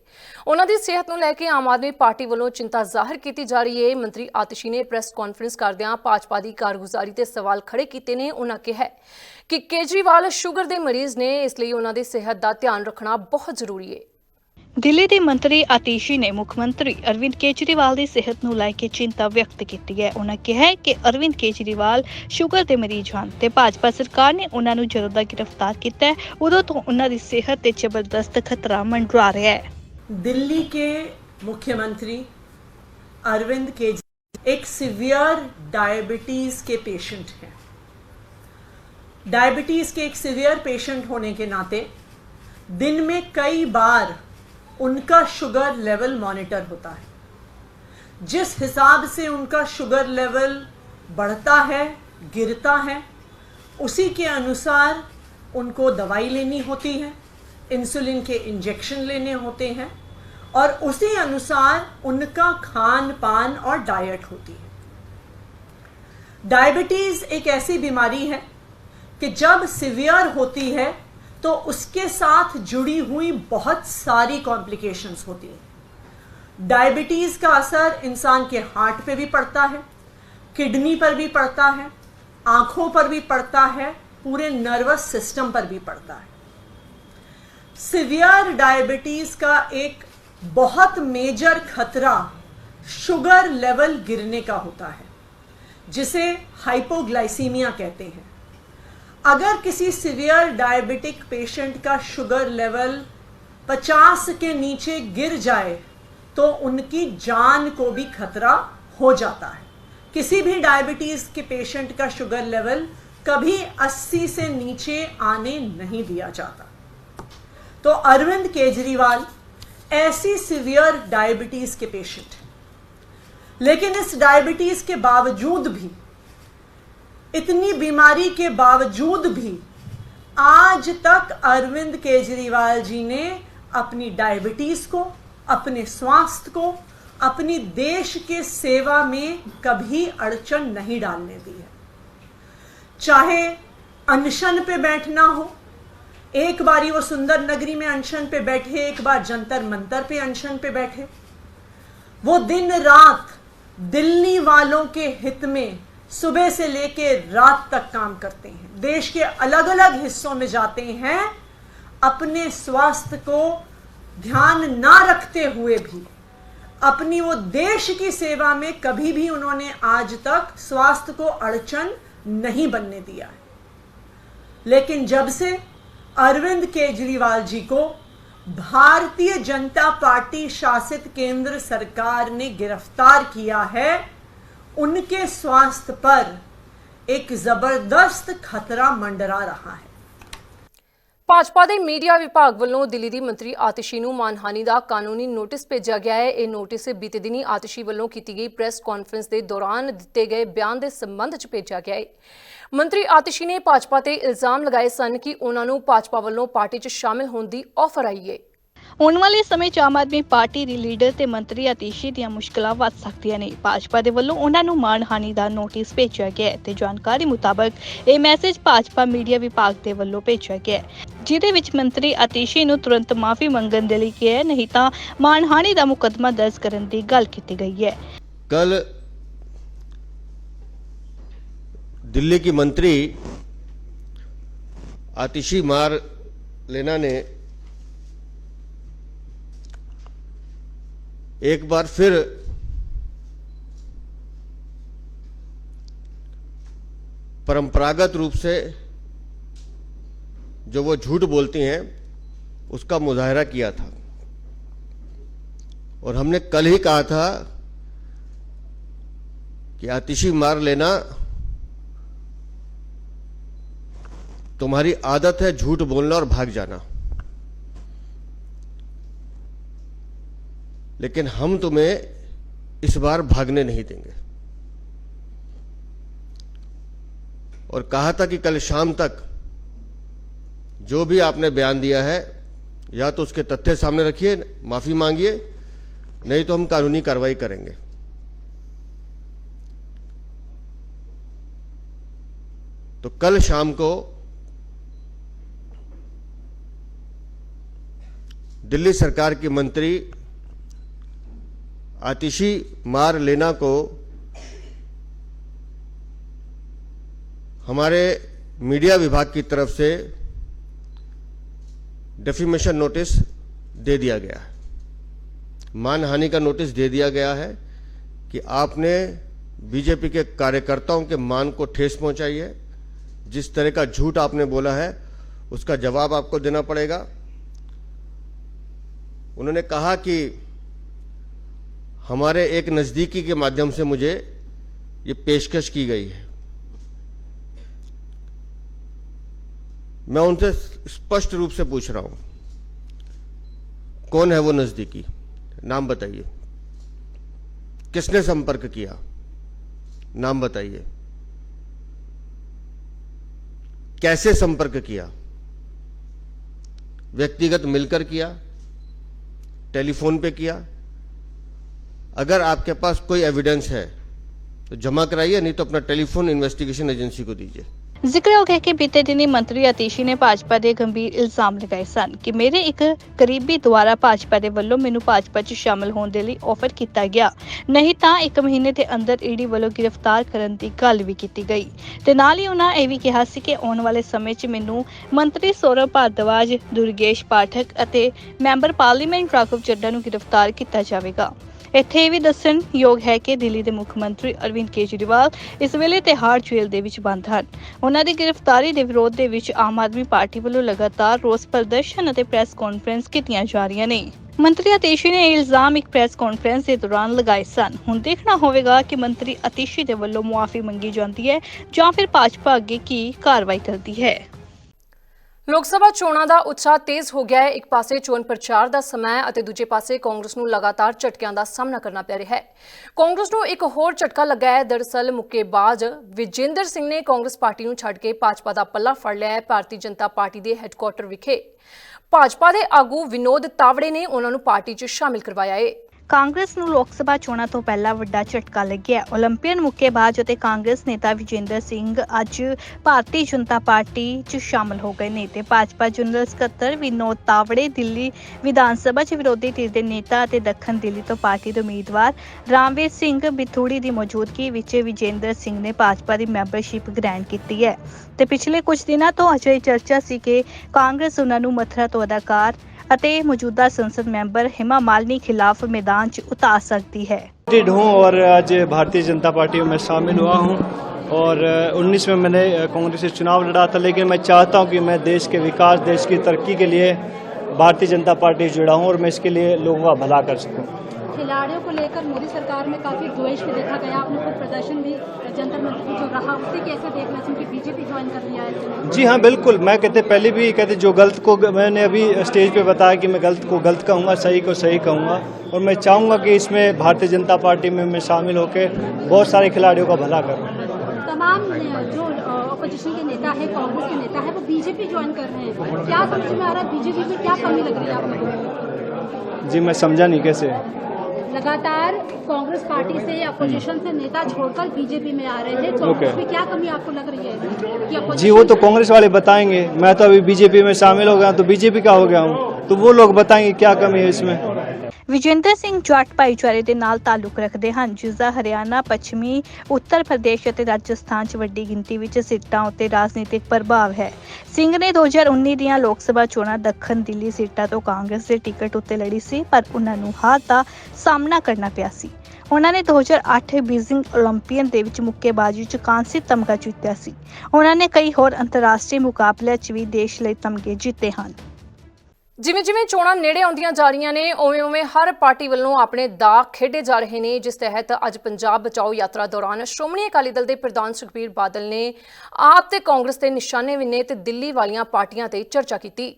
Speaker 1: ਉਹਨਾਂ ਦੀ ਸਿਹਤ ਨੂੰ ਲੈ ਕੇ ਆਮ ਆਦਮੀ ਪਾਰਟੀ ਵੱਲੋਂ ਚਿੰਤਾ ਜ਼ਾਹਰ ਕੀਤੀ ਜਾ ਰਹੀ ਹੈ ਮੰਤਰੀ ਆਤਿਸ਼ੀ ਨੇ ਪ੍ਰੈਸ ਕਾਨਫਰੰਸ ਕਰਦਿਆਂ ਭਾਜਪਾ ਦੀ ਕਾਰਗੁਜ਼ਾਰੀ ਤੇ ਸਵਾਲ ਖੜੇ ਕੀਤੇ ਨੇ। ਉਹਨਾਂ ਕਿਹਾ ਕਿ ਕੇਜਰੀਵਾਲ ਸ਼ੂਗਰ ਦੇ ਮਰੀਜ਼ ਨੇ, ਇਸ ਲਈ ਉਹਨਾਂ ਦੀ ਸਿਹਤ ਦਾ ਧਿਆਨ ਰੱਖਣਾ ਬਹੁਤ ਜ਼ਰੂਰੀ ਹੈ
Speaker 3: ਦਿੱਲੀ ਦੇ ਮੰਤਰੀ ਆਤੀਸ਼ੀ ਨੇ ਮੁੱਖ ਮੰਤਰੀ ਅਰਵਿੰਦ ਕੇਜਰੀਵਾਲ ਦੀ ਸਿਹਤ ਨੂੰ ਲੈ ਕੇ ਚਿੰਤਾ ਵਿਅਕਤ ਕੀਤੀ ਹੈ ਉਹਨਾਂ ਕਿਹਾ ਹੈ ਕਿ ਅਰਵਿੰਦ ਕੇਜਰੀਵਾਲ ਸ਼ੂਗਰ ਦੇ ਮਰੀਜ਼ ਹਨ ਤੇ ਭਾਜਪਾ ਸਰਕਾਰ ਨੇ ਉਹਨਾਂ ਨੂੰ ਜਦੋਂ ਦਾ ਗ੍ਰਿਫਤਾਰ ਕੀਤਾ ਹੈ ਉਦੋਂ ਤੋਂ ਉਹਨਾਂ ਦੀ ਸਿਹਤ ਤੇ ਜ਼ਬਰਦਸਤ ਖਤਰਾ ਮੰਡਰਾ ਰਿਹਾ ਹੈ
Speaker 6: दिल्ली के मुख्यमंत्री अरविंद केजरीवाल एक सिवियर डायबिटीज के पेशेंट हैं डायबिटीज के एक सिवियर पेशेंट होने के नाते दिन में कई बार उनका शुगर लेवल मॉनिटर होता है। जिस हिसाब से उनका शुगर लेवल बढ़ता है, गिरता है, उसी के अनुसार उनको दवाई लेनी होती है इंसुलिन के इंजेक्शन लेने होते हैं और उसी अनुसार उनका खान पान और डाइट होती है। डायबिटीज़ एक ऐसी बीमारी है कि जब सिवियर होती है तो उसके साथ जुड़ी हुई बहुत सारी कॉम्प्लिकेशंस होती हैं। डायबिटीज़ का असर इंसान के हार्ट पे भी पड़ता है किडनी पर भी पड़ता है, आँखों पर भी पड़ता है, पूरे नर्वस सिस्टम पर भी पड़ता है। सिवियर डायबिटीज़ का एक बहुत मेजर खतरा शुगर लेवल गिरने का होता है, जिसे हाइपोग्लाइसीमिया कहते हैं। अगर किसी सिवियर डायबिटिक पेशेंट का शुगर लेवल 50 के नीचे गिर जाए तो उनकी जान को भी खतरा हो जाता है। किसी भी डायबिटीज़ के पेशेंट का शुगर लेवल कभी 80 से नीचे आने नहीं दिया जाता। तो अरविंद केजरीवाल ऐसी सिवियर डायबिटीज़ के पेशेंट लेकिन इस डायबिटीज़ के बावजूद भी इतनी बीमारी के बावजूद भी आज तक अरविंद केजरीवाल जी ने अपनी डायबिटीज़ को, अपने स्वास्थ्य को, अपनी देश के सेवा में कभी अड़चन नहीं डालने दी है। चाहे अनशन पे बैठना हो, एक बारी वो सुंदर नगरी में अनशन पे बैठे, एक बार जंतर मंतर पे अनशन पे बैठे। वो दिन रात दिल्ली वालों के हित में सुबह से लेके रात तक काम करते हैं। देश के अलग अलग हिस्सों में जाते हैं, अपने स्वास्थ्य को ध्यान ना रखते हुए भी। अपनी वो देश की सेवा में कभी भी उन्होंने आज तक स्वास्थ्य को अड़चन नहीं बनने दिया है। लेकिन जब से अरविंद केजरीवाल जी को भारतीय जनता पार्टी शासित केंद्र सरकार ने गिरफ़्तार किया है उनके स्वास्थ्य पर एक जबरदस्त खतरा मंडरा रहा है
Speaker 1: ਭਾਜਪਾ ਦੇ ਮੀਡੀਆ ਵਿਭਾਗ ਵੱਲੋਂ ਦਿੱਲੀ ਦੀ ਮੰਤਰੀ ਆਤਿਸ਼ੀ ਨੂੰ ਮਾਨਹਾਨੀ ਦਾ ਕਾਨੂੰਨੀ ਨੋਟਿਸ ਭੇਜਿਆ ਗਿਆ ਹੈ ਇਹ ਨੋਟਿਸ ਬੀਤੇ ਦਿਨੀ ਆਤਿਸ਼ੀ ਵੱਲੋਂ ਕੀਤੀ ਗਈ ਪ੍ਰੈਸ ਕਾਨਫਰੰਸ ਦੇ ਦੌਰਾਨ ਦਿੱਤੇ ਗਏ ਬਿਆਨ ਦੇ ਸੰਬੰਧ 'ਚ ਭੇਜਿਆ ਗਿਆ ਹੈ ਮੰਤਰੀ ਆਤਿਸ਼ੀ ਨੇ ਭਾਜਪਾ ਤੇ ਇਲਜ਼ਾਮ ਲਗਾਏ ਸਨ ਕਿ ਉਹਨਾਂ ਨੂੰ ਭਾਜਪਾ ਵੱਲੋਂ ਪਾਰਟੀ 'ਚ ਸ਼ਾਮਿਲ ਹੋਣ ਦੀ ਆਫਰ ਆਈ ਏ
Speaker 3: ਆਉਣ ਵਾਲੇ ਸਮੇਂ 'ਚ ਆਮ ਆਦਮੀ ਪਾਰਟੀ ਦੀ ਲੀਡਰ ਤੇ ਮੰਤਰੀ ਆਤੀਸ਼ੀ ਦੀਆਂ ਮੁਸ਼ਕਲਾਂ ਵੱਧ ਸਕਦੀਆਂ ਨੇ ਭਾਜਪਾ ਦੇ ਵੱਲੋਂ ਉਹਨਾਂ ਨੂੰ ਮਾਨਹਾਨੀ ਦਾ ਨੋਟਿਸ ਭੇਜਿਆ ਗਿਆ ਹੈ ਤੇ ਜਾਣਕਾਰੀ ਮੁਤਾਬਕ ਇਹ ਮੈਸੇਜ ਭਾਜਪਾ ਮੀਡੀਆ ਵਿਭਾਗ ਦੇ ਵੱਲੋਂ ਭੇਜਿਆ ਗਿਆ ਹੈ ਜਿਹਦੇ ਵਿੱਚ ਮੰਤਰੀ ਆਤੀਸ਼ੀ ਨੂੰ ਤੁਰੰਤ ਮਾਫੀ ਮੰਗਣ ਦੇ ਲਈ ਕਿਹਾ ਹੈ, ਨਹੀਂ ਤਾਂ ਮਾਨਹਾਨੀ ਦਾ ਮੁਕੱਦਮਾ ਦਰਜ ਕਰਨ ਦੀ ਗੱਲ ਕੀਤੀ ਗਈ ਹੈ
Speaker 7: कल दिल्ली की मंत्री आतिशी मार लेना ने एक बार फिर परंपरागत रूप से जो वो झूठ बोलती हैं, उसका मुजाहरा किया था। और हमने कल ही कहा था कि आतिशी मार लेना तुम्हारी आदत है झूठ बोलना और भाग जाना। लेकिन हम तुम्हें इस बार भागने नहीं देंगे। और कहा था कि कल शाम तक जो भी आपने बयान दिया है, या तो उसके तथ्य सामने रखिए, माफ़ी मांगिए, नहीं तो हम कानूनी कार्रवाई करेंगे। तो कल शाम को दिल्ली सरकार की मंत्री आतिशी मार लेना को हमारे मीडिया विभाग की तरफ़ से डेफिमेशन नोटिस दे दिया गया है। मानहानि का नोटिस दे दिया गया है कि आपने बीजेपी के कार्यकर्ताओं के मान को ठेस पहुंचाई है। जिस तरह का झूठ आपने बोला है, उसका जवाब आपको देना पड़ेगा। उन्होंने कहा कि हमारे एक नजदीकी के माध्यम से मुझे ये पेशकश की गई है। मैं उनसे स्पष्ट रूप से पूछ रहा हूँ। कौन है वो नजदीकी? नाम बताइए। किसने संपर्क किया? नाम बताइए। कैसे संपर्क किया? व्यक्तिगत मिलकर किया? टेलीफोन पे किया? अगर आपके पास कोई एविडेंस है तो जमा कराइए नहीं तो अपना टेलीफोन इन्वेस्टिगेशन एजेंसी को दीजिए
Speaker 3: ਜ਼ਿਕਰਯੋਗ ਹੈ ਕਿ ਬੀਤੇ ਦਿਨੀ ਮੰਤਰੀ ਆਤੀਸ਼ੀ ਨੇ ਭਾਜਪਾ ਦੇ ਗੰਭੀਰ ਇਲਜ਼ਾਮ ਲਗਾਏ ਸਨ ਕਿ ਮੇਰੇ ਇੱਕ ਕਰੀਬੀ ਦੁਆਰਾ ਭਾਜਪਾ ਦੇ ਵੱਲੋਂ ਮੈਨੂੰ ਭਾਜਪਾ 'ਚ ਸ਼ਾਮਲ ਹੋਣ ਦੇ ਲਈ ਆਫਰ ਕੀਤਾ ਗਿਆ ਨਹੀਂ ਤਾਂ ਇੱਕ ਮਹੀਨੇ ਦੇ ਅੰਦਰ ਈਡੀ ਵੱਲੋਂ ਗ੍ਰਿਫਤਾਰ ਕਰਨ ਦੀ ਗੱਲ ਵੀ ਕੀਤੀ ਗਈ ਤੇ ਨਾਲ ਹੀ ਉਹਨਾਂ ਇਹ ਵੀ ਕਿਹਾ ਸੀ ਕਿ ਆਉਣ ਵਾਲੇ ਸਮੇਂ 'ਚ ਮੈਨੂੰ ਮੰਤਰੀ ਸੌਰਵ ਭਾਰਦਵਾਜ ਦੁਰਗੇਸ਼ ਪਾਠਕ ਅਤੇ ਮੈਂਬਰ ਪਾਰਲੀਮੈਂਟ ਰਾਘਵ ਚੱਡਾ ਨੂੰ ਗ੍ਰਿਫਤਾਰ ਕੀਤਾ ਜਾਵੇਗਾ ਇੱਥੇ ਇਹ ਵੀ ਦੱਸਣ ਯੋਗ ਹੈ ਕਿ ਦਿੱਲੀ ਦੇ ਮੁੱਖ ਮੰਤਰੀ ਅਰਵਿੰਦ ਕੇਜਰੀਵਾਲ ਇਸ ਵੇਲੇ ਤਿਹਾੜ ਜੇਲ੍ਹ ਦੇ ਵਿੱਚ ਬੰਦ ਹਨ। ਉਹਨਾਂ ਦੀ ਗ੍ਰਿਫਤਾਰੀ ਦੇ ਵਿਰੋਧ ਦੇ ਵਿੱਚ ਆਮ ਆਦਮੀ ਪਾਰਟੀ ਵੱਲੋਂ ਲਗਾਤਾਰ ਰੋਸ ਪ੍ਰਦਰਸ਼ਨ ਅਤੇ ਪ੍ਰੈਸ ਕਾਨਫਰੰਸ ਕੀਤੀਆਂ ਜਾ ਰਹੀਆਂ ਨੇ। ਮੰਤਰੀ ਅਤੀਸ਼ੀ ਨੇ ਇਹ ਇਲਜ਼ਾਮ ਇੱਕ ਪ੍ਰੈਸ ਕਾਨਫਰੰਸ ਦੇ ਦੌਰਾਨ ਲਗਾਏ ਸਨ। ਹੁਣ ਦੇਖਣਾ ਹੋਵੇਗਾ ਕਿ ਮੰਤਰੀ ਅਤੀਸ਼ੀ ਦੇ ਵੱਲੋਂ ਮੁਆਫੀ ਮੰਗੀ ਜਾਂਦੀ ਹੈ ਜਾਂ ਫਿਰ ਭਾਜਪਾ ਅੱਗੇ ਕੀ ਕਾਰਵਾਈ ਕਰਦੀ ਹੈ।
Speaker 1: ਲੋਕ ਸਭਾ ਚੋਣਾਂ ਦਾ ਉਤਸ਼ਾਹ ਤੇਜ਼ ਹੋ ਗਿਆ ਹੈ। ਇੱਕ ਪਾਸੇ ਚੋਣ ਪ੍ਰਚਾਰ ਦਾ ਸਮਾਂ ਹੈ ਅਤੇ ਦੂਜੇ ਪਾਸੇ ਕਾਂਗਰਸ ਨੂੰ ਲਗਾਤਾਰ ਝਟਕਿਆਂ ਦਾ ਸਾਹਮਣਾ ਕਰਨਾ ਪੈ ਰਿਹਾ ਹੈ। ਕਾਂਗਰਸ ਨੂੰ ਇੱਕ ਹੋਰ ਝਟਕਾ ਲੱਗਾ ਹੈ। ਦਰਅਸਲ ਮੁੱਕੇਬਾਜ਼ ਵਿਜੇਂਦਰ ਸਿੰਘ ਨੇ ਕਾਂਗਰਸ ਪਾਰਟੀ ਨੂੰ ਛੱਡ ਕੇ ਭਾਜਪਾ ਦਾ ਪੱਲਾ ਫੜ ਲਿਆ ਹੈ। ਭਾਰਤੀ ਜਨਤਾ ਪਾਰਟੀ ਦੇ ਹੈੱਡਕੁਆਟਰ ਵਿਖੇ ਭਾਜਪਾ ਦੇ ਆਗੂ ਵਿਨੋਦ ਤਾਵੜੇ ਨੇ ਉਹਨਾਂ ਨੂੰ ਪਾਰਟੀ 'ਚ ਸ਼ਾਮਿਲ ਕਰਵਾਇਆ ਹੈ।
Speaker 3: ਕਾਂਗਰਸ ਨੂੰ ਲੋਕ ਸਭਾ ਚੋਣਾਂ ਤੋਂ ਪਹਿਲਾਂ ਵੱਡਾ ਝਟਕਾ ਲੱਗਿਆ 올림픽 ਮੁੱਕੇਬਾਜ਼ ਅਤੇ ਕਾਂਗਰਸ ਨੇਤਾ ਵਿਜੇਂਦਰ ਸਿੰਘ ਅੱਜ ਭਾਰਤੀ ਜਨਤਾ ਪਾਰਟੀ 'ਚ ਸ਼ਾਮਲ ਹੋ ਗਏ ਨੇ ਤੇ ਭਾਜਪਾ ਜਨਰਲ ਸਕੱਤਰ ਵਿਨੋਦ ਤਾਵੜੇ ਦਿੱਲੀ ਵਿਧਾਨ ਸਭਾ 'ਚ ਵਿਰੋਧੀ ਧਿਰ ਦੇ ਨੇਤਾ ਅਤੇ ਦੱਖਣ ਦਿੱਲੀ ਤੋਂ ਪਾਰਟੀ ਦੇ ਉਮੀਦਵਾਰ ਰਾਮਵੀਰ ਸਿੰਘ ਬਿਥੂੜੀ ਦੀ ਮੌਜੂਦਗੀ ਵਿੱਚ ਵਿਜੇਂਦਰ ਸਿੰਘ ਨੇ ਭਾਜਪਾ ਦੀ ਮੈਂਬਰਸ਼ਿਪ ਗ੍ਰੈਂਡ ਕੀਤੀ ਹੈ ਤੇ ਪਿਛਲੇ ਕੁਝ ਦਿਨਾਂ ਤੋਂ ਅਜਿਹੀ ਚਰਚਾ ਸੀ ਕਿ ਕਾਂਗਰਸ ਉਹਨਾਂ ਨੂੰ ਮਥੁਰਾ ਤੋਂ ਅਦਾਕਾਰ ਅਤੇ ਮੌਜੂਦਾ ਸੰਸਦ ਮੈਂਬਰ ਹਿਮਾ ਮਾਲਿਨੀ ਖਿਲਾਫ ਮੈਦਾਨ 'ਚ ਉਤਾਰ ਸਕਦੀ ਹੈ
Speaker 8: एक्साइटेड हूँ और आज भारतीय जनता पार्टी में शामिल हुआ हूँ और उन्नीस में मैंने कांग्रेस से चुनाव लड़ा था लेकिन मैं चाहता हूँ कि मैं देश के विकास देश की तरक्की के लिए भारतीय जनता पार्टी से जुड़ा हूँ और मैं इसके लिए लोगों का भला कर सकूँ
Speaker 9: खिलाड़ियों को लेकर मोदी सरकार में काफ़ी द्वेष भी देखा गया। आपने खुद प्रदर्शन भी जंतर मंत्र जो रहा उसे कैसे देखना क्योंकि बीजेपी ज्वाइन कर लिया है
Speaker 8: जी हाँ बिल्कुल। मैं कहते पहले भी कहते जो गलत को मैंने अभी स्टेज पे बताया कि मैं गलत को गलत कहूँगा सही को सही कहूँगा। और मैं चाहूँगा कि इसमें भारतीय जनता पार्टी में मैं शामिल होकर बहुत सारे खिलाड़ियों का भला करूँ।
Speaker 9: तमाम जो अपोजिशन के नेता है कांग्रेस के नेता है वो बीजेपी ज्वाइन कर रहे हैं। क्या समझ में आ रहा है बीजेपी में क्या कमी लग रही है आप लोगों को?
Speaker 8: जी मैं समझा नहीं कैसे।
Speaker 9: लगातार कांग्रेस पार्टी से अपोजिशन से नेता छोड़कर बीजेपी में आ रहे हैं
Speaker 8: Okay.
Speaker 9: कांग्रेस में क्या कमी आपको लग रही है? कि
Speaker 8: जी वो तो कांग्रेस वाले बताएँगे। मैं तो अभी बीजेपी में शामिल हो गया तो बीजेपी का हो गया हूँ। तो वो लोग बताएँगे क्या कमी है इसमें?
Speaker 3: ਵਿਜੇਂਦਰ ਸਿੰਘ ਜੱਟ ਭਾਈਚਾਰੇ ਦੇ ਨਾਲ ਤਾਲੁਕ ਰੱਖਦੇ ਹਨ ਜਿਸ ਦਾ ਹਰਿਆਣਾ, ਪੱਛਮੀ, ਉੱਤਰ ਪ੍ਰਦੇਸ਼ ਅਤੇ ਰਾਜਸਥਾਨ 'ਚ ਵੱਡੀ ਗਿਣਤੀ ਵਿੱਚ ਸੀਟਾਂ ਉੱਤੇ ਰਾਜਨੀਤਿਕ ਪ੍ਰਭਾਵ ਹੈ। ਸਿੰਘ ਨੇ 2019 ਦੀਆਂ ਲੋਕ ਸਭਾ ਚੋਣਾਂ ਦੱਖਣ ਦਿੱਲੀ ਸੀਟਾਂ ਤੋਂ ਕਾਂਗਰਸ ਦੇ ਟਿਕਟ ਉੱਤੇ ਲੜੀ ਸੀ, ਪਰ ਉਹਨਾਂ ਨੂੰ ਹਾਰ ਦਾ ਸਾਹਮਣਾ ਕਰਨਾ ਪਿਆ ਸੀ। ਉਹਨਾਂ ਨੇ 2008 ਬੀਜ਼ਿੰਗ 올림픽 ਦੇ ਵਿੱਚ ਮੁੱਕੇਬਾਜ਼ੀ 'ਚ ਕਾਂਸੀ ਤਮਗਾ ਜਿੱਤਿਆ ਸੀ। ਉਹਨਾਂ ਨੇ ਕਈ ਹੋਰ ਅੰਤਰਰਾਸ਼ਟਰੀ ਮੁਕਾਬਲਿਆਂ 'ਚ ਵੀ ਦੇਸ਼ ਲਈ ਤਮਗੇ ਜਿੱਤੇ ਹਨ।
Speaker 1: ਜਿਵੇਂ ਜਿਵੇਂ ਚੋਣਾਂ ਨੇੜੇ ਆਉਂਦੀਆਂ ਜਾ ਰਹੀਆਂ ਨੇ ਉਵੇਂ ਉਵੇਂ ਹਰ ਪਾਰਟੀ ਵੱਲੋਂ ਆਪਣੇ ਦਾਅ ਖੇਡੇ ਜਾ ਰਹੇ ਨੇ, ਜਿਸ ਤਹਿਤ ਅੱਜ ਪੰਜਾਬ ਬਚਾਓ ਯਾਤਰਾ ਦੌਰਾਨ ਸ਼੍ਰੋਮਣੀ ਅਕਾਲੀ ਦਲ ਦੇ ਪ੍ਰਧਾਨ ਸੁਖਬੀਰ ਬਾਦਲ ਨੇ ਆਪ ਤੇ ਕਾਂਗਰਸ ਤੇ ਨਿਸ਼ਾਨੇ ਵਿੰਨੇ ਤੇ ਦਿੱਲੀ ਵਾਲੀਆਂ ਪਾਰਟੀਆਂ ਤੇ ਚਰਚਾ ਕੀਤੀ।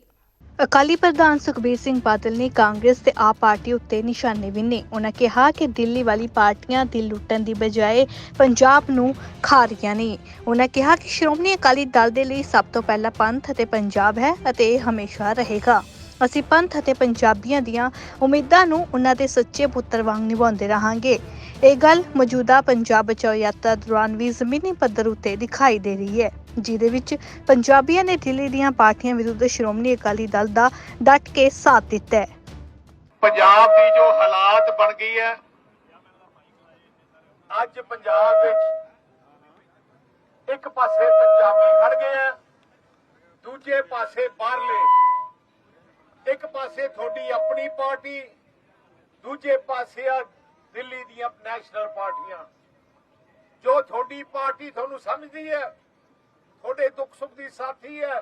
Speaker 3: ਅਕਾਲੀ ਪ੍ਰਧਾਨ ਸੁਖਬੀਰ ਸਿੰਘ ਬਾਦਲ ਨੇ ਕਾਂਗਰਸ ਤੇ ਆਪ ਪਾਰਟੀ ਉੱਤੇ ਨਿਸ਼ਾਨੇ ਵਿੰਨੇ ਉਹਨਾਂ ਕਿਹਾ ਕਿ ਦਿੱਲੀ ਵਾਲੀ ਪਾਰਟੀਆਂ ਦਿਲ ਲੁੱਟਣ ਦੀ ਬਜਾਏ ਪੰਜਾਬ ਨੂੰ ਖਾ ਰਹੀਆਂ ਨੇ। ਉਹਨਾਂ ਕਿਹਾ ਕਿ ਸ਼੍ਰੋਮਣੀ ਅਕਾਲੀ ਦਲ ਦੇ ਲਈ ਸਭ ਤੋਂ ਪਹਿਲਾ ਪੰਥ ਅਤੇ ਪੰਜਾਬ ਹੈ ਅਤੇ ਇਹ ਹਮੇਸ਼ਾ ਰਹੇਗਾ। ਅਸੀਂ ਪੰਥ ਅਤੇ ਪੰਜਾਬੀਆਂ ਦੀਆਂ ਉਮੀਦਾਂ ਨੂੰ ਉਹਨਾਂ ਦੇ ਸੱਚੇ ਪੁੱਤਰ ਵਾਂਗ ਨਿਭਾਉਂਦੇ ਰਹਾਂਗੇ। ਇਹ ਗੱਲ ਮੌਜੂਦਾ ਪੰਜਾਬ ਬਚਾਓ ਯਾਤਰਾ ਦੌਰਾਨ ਵੀ ਜ਼ਮੀਨੀ ਪੱਧਰ ਉੱਤੇ ਦਿਖਾਈ ਦੇ ਰਹੀ ਹੈ, ਜਿਹਦੇ ਵਿੱਚ ਪੰਜਾਬੀਆਂ ਨੇ ਦਿੱਲੀ ਦੀਆਂ ਪਾਰਟੀਆਂ ਵਿਰੁੱਧ ਸ਼੍ਰੋਮਣੀ ਅਕਾਲੀ ਦਲ ਦਾ ਡਟ ਕੇ ਸਾਥ ਦਿੱਤਾ ਹੈ।
Speaker 10: ਪੰਜਾਬ ਦੀ ਜੋ ਹਾਲਾਤ ਬਣ ਗਈ ਹੈ, ਅੱਜ ਪੰਜਾਬ ਵਿੱਚ ਇੱਕ ਪਾਸੇ ਪੰਜਾਬੀ ਖੜ ਗਏ ਆ ਦੂਜੇ ਪਾਸੇ ਬਾਹਰਲੇ ਇੱਕ ਪਾਸੇ ਤੁਹਾਡੀ ਆਪਣੀ ਪਾਰਟੀ, ਦੂਜੇ ਪਾਸੇ ਆ ਦਿੱਲੀ ਦੀਆਂ ਨੈਸ਼ਨਲ ਪਾਰਟੀਆਂ। ਜੋ ਤੁਹਾਡੀ ਪਾਰਟੀ ਤੁਹਾਨੂੰ ਸਮਝਦੀ ਹੈ, ਤੁਹਾਡੇ ਦੁੱਖ ਸੁੱਖ ਦੀ ਸਾਥੀ ਹੈ,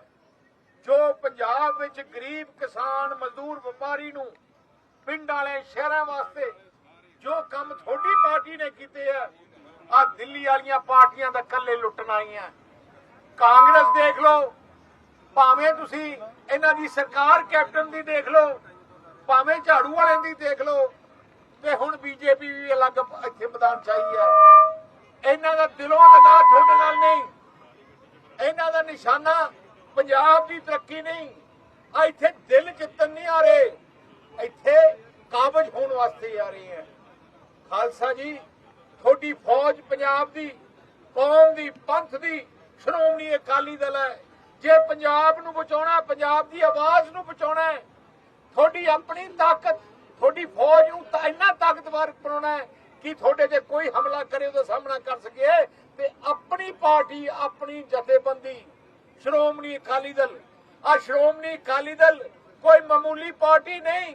Speaker 10: ਜੋ ਪੰਜਾਬ ਵਿੱਚ ਗਰੀਬ ਕਿਸਾਨ, ਮਜ਼ਦੂਰ, ਵਪਾਰੀ ਨੂੰ ਪਿੰਡ ਵਾਲੇ, ਸ਼ਹਿਰਾਂ ਵਾਸਤੇ ਜੋ ਕੰਮ ਤੁਹਾਡੀ ਪਾਰਟੀ ਨੇ ਕੀਤੇ ਆ ਆ ਦਿੱਲੀ ਵਾਲੀਆਂ ਪਾਰਟੀਆਂ ਦਾ ਕੱਲੇ ਲੁੱਟਣ ਆਈਆਂ। ਕਾਂਗਰਸ ਦੇਖ ਲਓ ਭਾਵੇਂ ਤੁਸੀਂ ਇਹਨਾਂ ਦੀ ਸਰਕਾਰ ਕੈਪਟਨ ਦੀ ਦੇਖ ਲਓ, ਭਾਵੇਂ ਝਾੜੂ ਵਾਲਿਆਂ ਦੀ ਦੇਖ ਲਓ, ਤੇ ਹੁਣ ਬੀਜੇਪੀ ਵੀ ਅਲੱਗ ਇੱਥੇ ਮੈਦਾਨ ਚਾਹੀ ਹੈ। ਇਹਨਾਂ ਦਾ ਦਿਲੋਂ ਲਗਾ ਤੁਹਾਡੇ ਨਾਲ ਨਹੀਂ। ਇਹਨਾਂ ਦਾ ਨਿਸ਼ਾਨਾ ਪੰਜਾਬ ਦੀ ਤਰੱਕੀ ਨਹੀਂ। ਆ ਇੱਥੇ ਦਿਲ ਜਿੱਤਣ ਨਹੀਂ ਆ ਰਹੇ। ਇੱਥੇ ਕਾਬਜ ਹੋਣ ਵਾਸਤੇ ਆ ਰਹੇ ਹੈ। ਖਾਲਸਾ ਜੀ, ਤੁਹਾਡੀ ਫੌਜ ਪੰਜਾਬ ਦੀ, ਕੌਮ ਦੀ, ਪੰਥ ਦੀ ਸ਼੍ਰੋਮਣੀ ਅਕਾਲੀ ਦਲ ਹੈ। ਜੇ ਪੰਜਾਬ ਨੂੰ ਬਚਾਉਣਾ ਪੰਜਾਬ ਦੀ ਆਵਾਜ਼ ਨੂੰ ਬਚਾਉਣਾ ਹੈ, ਤੁਹਾਡੀ ਆਪਣੀ ਤਾਕਤ, ਤੁਹਾਡੀ ਫੌਜ ਨੂੰ ਤਾਂ ਇੰਨਾ ਤਾਕਤਵਰ ਬਣਾਉਣਾ ਹੈ ਕਿ ਤੁਹਾਡੇ ਤੇ ਕੋਈ ਹਮਲਾ ਕਰੇ, ਉਹਦਾ ਸਾਹਮਣਾ ਕਰ ਸਕੇ ਤੇ ਆਪਣੀ ਪਾਰਟੀ, ਆਪਣੀ ਜਥੇਬੰਦੀ, ਸ਼੍ਰੋਮਣੀ ਅਕਾਲੀ ਦਲ ਆ ਸ਼੍ਰੋਮਣੀ ਅਕਾਲੀ ਦਲ ਕੋਈ ਮਾਮੂਲੀ ਪਾਰਟੀ ਨਹੀਂ।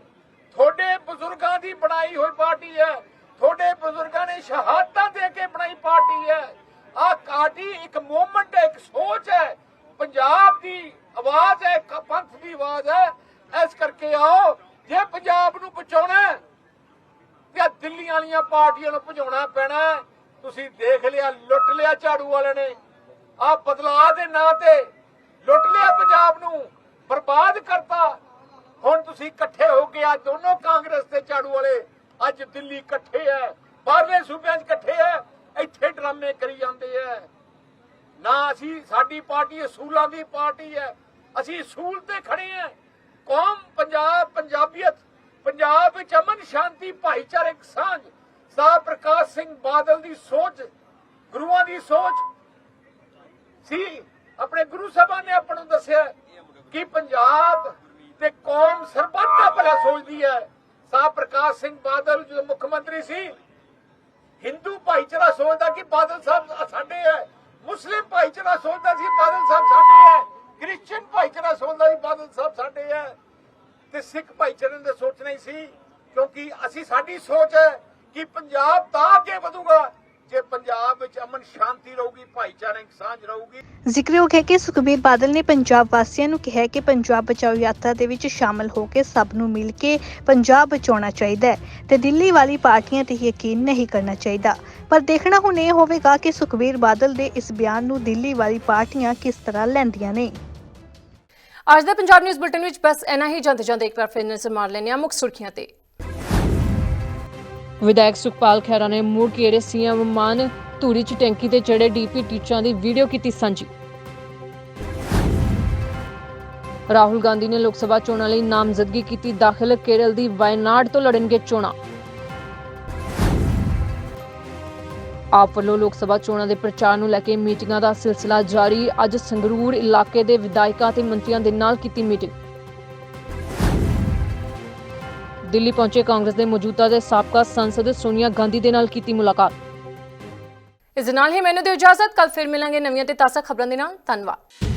Speaker 10: ਤੁਹਾਡੇ ਬਜ਼ੁਰਗਾਂ ਦੀ ਬਣਾਈ ਹੋਈ ਪਾਰਟੀ ਹੈ। ਤੁਹਾਡੇ ਬਜ਼ੁਰਗਾਂ ਨੇ ਸ਼ਹਾਦਤਾਂ ਦੇ ਕੇ ਬਣਾਈ ਪਾਰਟੀ ਹੈ। ਆ ਪਾਰਟੀ ਇੱਕ ਮੂਵਮੈਂਟ ਹੈ, ਇੱਕ ਸੋਚ ਹੈ। ਪੰਜਾਬ ਦੀ ਆਵਾਜ਼ ਹੈ ਪੰਥ ਦੀ ਆਵਾਜ਼ ਹੈ। ਇਸ ਕਰਕੇ ਆਓ, ਜੇ ਪੰਜਾਬ ਨੂੰ ਬਚਾਉਣਾ ਤੇ ਦਿੱਲੀ ਵਾਲੀਆਂ ਪਾਰਟੀਆਂ ਨੂੰ ਭਜਾਉਣਾ ਪੈਣਾ ਤੁਸੀਂ ਦੇਖ ਲਿਆ, ਲੁੱਟ ਲਿਆ ਝਾੜੂ ਵਾਲਿਆਂ ਨੇ। ਆ ਬਦਲਾਅ ਦੇ ਨਾਂ ਤੇ ਲੁੱਟ ਲਿਆ ਪੰਜਾਬ ਨੂੰ, ਬਰਬਾਦ ਕਰਤਾ। ਹੁਣ ਤੁਸੀਂ ਇਕੱਠੇ ਹੋ ਕੇ ਆ ਦੋਨੋਂ ਕਾਂਗਰਸ ਤੇ ਝਾੜੂ ਵਾਲੇ ਅੱਜ ਦਿੱਲੀ ਇਕੱਠੇ ਐ ਬਾਹਰਲੇ ਸੂਬਿਆਂ 'ਚ ਇਕੱਠੇ ਐ ਇੱਥੇ ਡਰਾਮੇ ਕਰੀ ਜਾਂਦੇ ਐ ਨਾ ਅਸੀਂ ਸਾਡੀ ਪਾਰਟੀ ਅਸੂਲਾਂ ਦੀ ਪਾਰਟੀ ਹੈ। ਅਸੀਂ ਅਸੂਲ ਤੇ ਖੜੇ ਹਾਂ। ਕੌਮ ਪੰਜਾਬ, ਪੰਜਾਬੀਅਤ, ਪੰਜਾਬ ਵਿੱਚ ਅਮਨ ਸ਼ਾਂਤੀ, ਭਾਈਚਾਰਕ ਸਾਂਝ। ਸਰਦਾਰ ਪ੍ਰਕਾਸ਼ ਸਿੰਘ ਬਾਦਲ ਦੀ ਸੋਚ, ਗੁਰੂਆਂ ਦੀ ਸੋਚ। ਸੀ, ਆਪਣੇ ਗੁਰੂ ਸਾਹਿਬਾਨ ਨੇ ਆਪਾਂ ਨੂੰ ਦੱਸਿਆ ਕਿ ਪੰਜਾਬ ਤੇ ਕੌਮ ਸਰਬੱਤ ਦਾ ਭਲਾ ਸੋਚਦੀ ਹੈ। ਸਰਦਾਰ ਪ੍ਰਕਾਸ਼ ਸਿੰਘ ਬਾਦਲ ਜਦੋਂ ਮੁੱਖ ਮੰਤਰੀ ਸੀ, ਹਿੰਦੂ ਭਾਈਚਾਰਾ ਸੋਚਦਾ ਕਿ ਬਾਦਲ ਸਾਹਿਬ ਸਾਡੇ ਹੈ। ਮੁਸਲਿਮ ਭਾਈਚਾਰਾ ਸੋਚਦਾ ਸੀ ਬਾਦਲ ਸਾਹਿਬ ਸਾਡੇ ਹੈ। ਕ੍ਰਿਸਚੀਅਨ ਭਾਈਚਾਰਾ ਸੋਚਦਾ ਸੀ ਬਾਦਲ ਸਾਹਿਬ ਸਾਡੇ ਹੈ। ਤੇ ਸਿੱਖ ਭਾਈਚਾਰੇ ਨੇ ਸੋਚਣਾ ਹੀ ਸੀ, ਕਿਉਂਕਿ ਅਸੀਂ ਸਾਡੀ ਸੋਚ ਹੈ ਕਿ ਪੰਜਾਬ ਤਾਂ ਅੱਗੇ ਵਧੂਗਾ। ਜੇ ਪੰਜਾਬ ਵਿੱਚ ਅਮਨ ਸ਼ਾਂਤੀ ਰਹੂਗੀ ਭਾਈਚਾਰਕ ਸਾਂਝ ਰਹੂਗੀ।
Speaker 3: ਜ਼ਿਕਰਯੋਗ ਹੈ ਕਿ ਸੁਖਬੀਰ ਬਾਦਲ ਨੇ ਪੰਜਾਬ ਵਾਸੀਆਂ ਨੂੰ ਕਿਹਾ ਕਿ ਪੰਜਾਬ ਬਚਾਓ ਯਾਤਰਾ ਦੇ ਵਿੱਚ ਸ਼ਾਮਲ ਹੋ ਕੇ ਸਭ ਨੂੰ ਮਿਲ ਕੇ ਪੰਜਾਬ ਬਚਾਉਣਾ ਚਾਹੀਦਾ ਹੈ ਤੇ ਦਿੱਲੀ ਵਾਲੀ ਪਾਰਟੀਆਂ ਤੇ ਯਕੀਨ ਨਹੀਂ ਕਰਨਾ ਚਾਹੀਦਾ। ਪਰ ਦੇਖਣਾ ਹੁਣ ਇਹ ਹੋਵੇਗਾ ਕਿ ਸੁਖਬੀਰ ਬਾਦਲ ਦੇ ਇਸ ਬਿਆਨ ਨੂੰ ਦਿੱਲੀ ਵਾਲੀ ਪਾਰਟੀਆਂ ਕਿਸ ਤਰ੍ਹਾਂ ਲੈਂਦੀਆਂ ਨੇ।
Speaker 1: ਅੱਜ ਦੇ ਪੰਜਾਬ ਨਿਊਜ਼ ਬੁਲਟਨ ਵਿੱਚ ਬਸ ਇੰਨਾ ਹੀ। ਜਾਂਦੇ ਜਾਂਦੇ ਇੱਕ ਵਾਰ ਫਿਰ ਨਜ਼ਰ ਮਾਰ ਲੈਂਦੇ ਹਾਂ ਮੁੱਖ ਸੁਰਖੀਆਂ ਤੇ।
Speaker 2: ਵਿਧਾਇਕ ਸੁਖਪਾਲ ਖਹਿਰਾ ਨੇ ਮੁੜ ਕੇੜੇ ਸੀਐਮ ਮਾਨ ਧੂਰੀ ਚ ਟੈਂਕੀ ਤੇ ਚੜੇ ਡੀਪੀ ਟੀਚਰਾਂ ਦੀ ਵੀਡੀਓ ਕੀਤੀ ਸਾਂਝੀ।
Speaker 1: ਰਾਹੁਲ ਗਾਂਧੀ ਨੇ ਲੋਕ ਸਭਾ ਚੋਣਾਂ ਲਈ ਨਾਮਜ਼ਦਗੀ ਕੀਤੀ ਦਾਖਲ, ਕੇਰਲ ਦੀ ਵਾਇਨਾਡ ਤੋਂ ਲੜਨਗੇ ਚੋਣਾਂ। ਆਪ ਵੱਲੋਂ ਲੋਕ ਸਭਾ ਚੋਣਾਂ ਦੇ ਪ੍ਰਚਾਰ ਨੂੰ ਲੈ ਕੇ ਮੀਟਿੰਗਾਂ ਦਾ ਸਿਲਸਿਲਾ ਜਾਰੀ, ਅੱਜ ਸੰਗਰੂਰ ਇਲਾਕੇ ਦੇ ਵਿਧਾਇਕਾਂ ਤੇ ਮੰਤਰੀਆਂ ਦੇ ਨਾਲ ਕੀਤੀ ਮੀਟਿੰਗ। ਦਿੱਲੀ ਪਹੁੰਚੇ ਕਾਂਗਰਸ ਦੇ ਮੌਜੂਦਾ ਤੇ ਸਾਬਕਾ ਸੰਸਦ ਸੋਨੀਆ ਗਾਂਧੀ ਦੇ ਨਾਲ ਕੀਤੀ ਮੁਲਾਕਾਤ।
Speaker 11: ਇਸ ਦੇ ਨਾਲ ਹੀ ਮੈਨੂੰ ਦਿਓ ਇਜਾਜ਼ਤ ਕੱਲ ਫਿਰ ਮਿਲਾਂਗੇ ਨਵੀਆਂ ਤੇ ਤਾਜ਼ਾ ਖਬਰਾਂ ਦੇ ਨਾਲ। ਧੰਨਵਾਦ।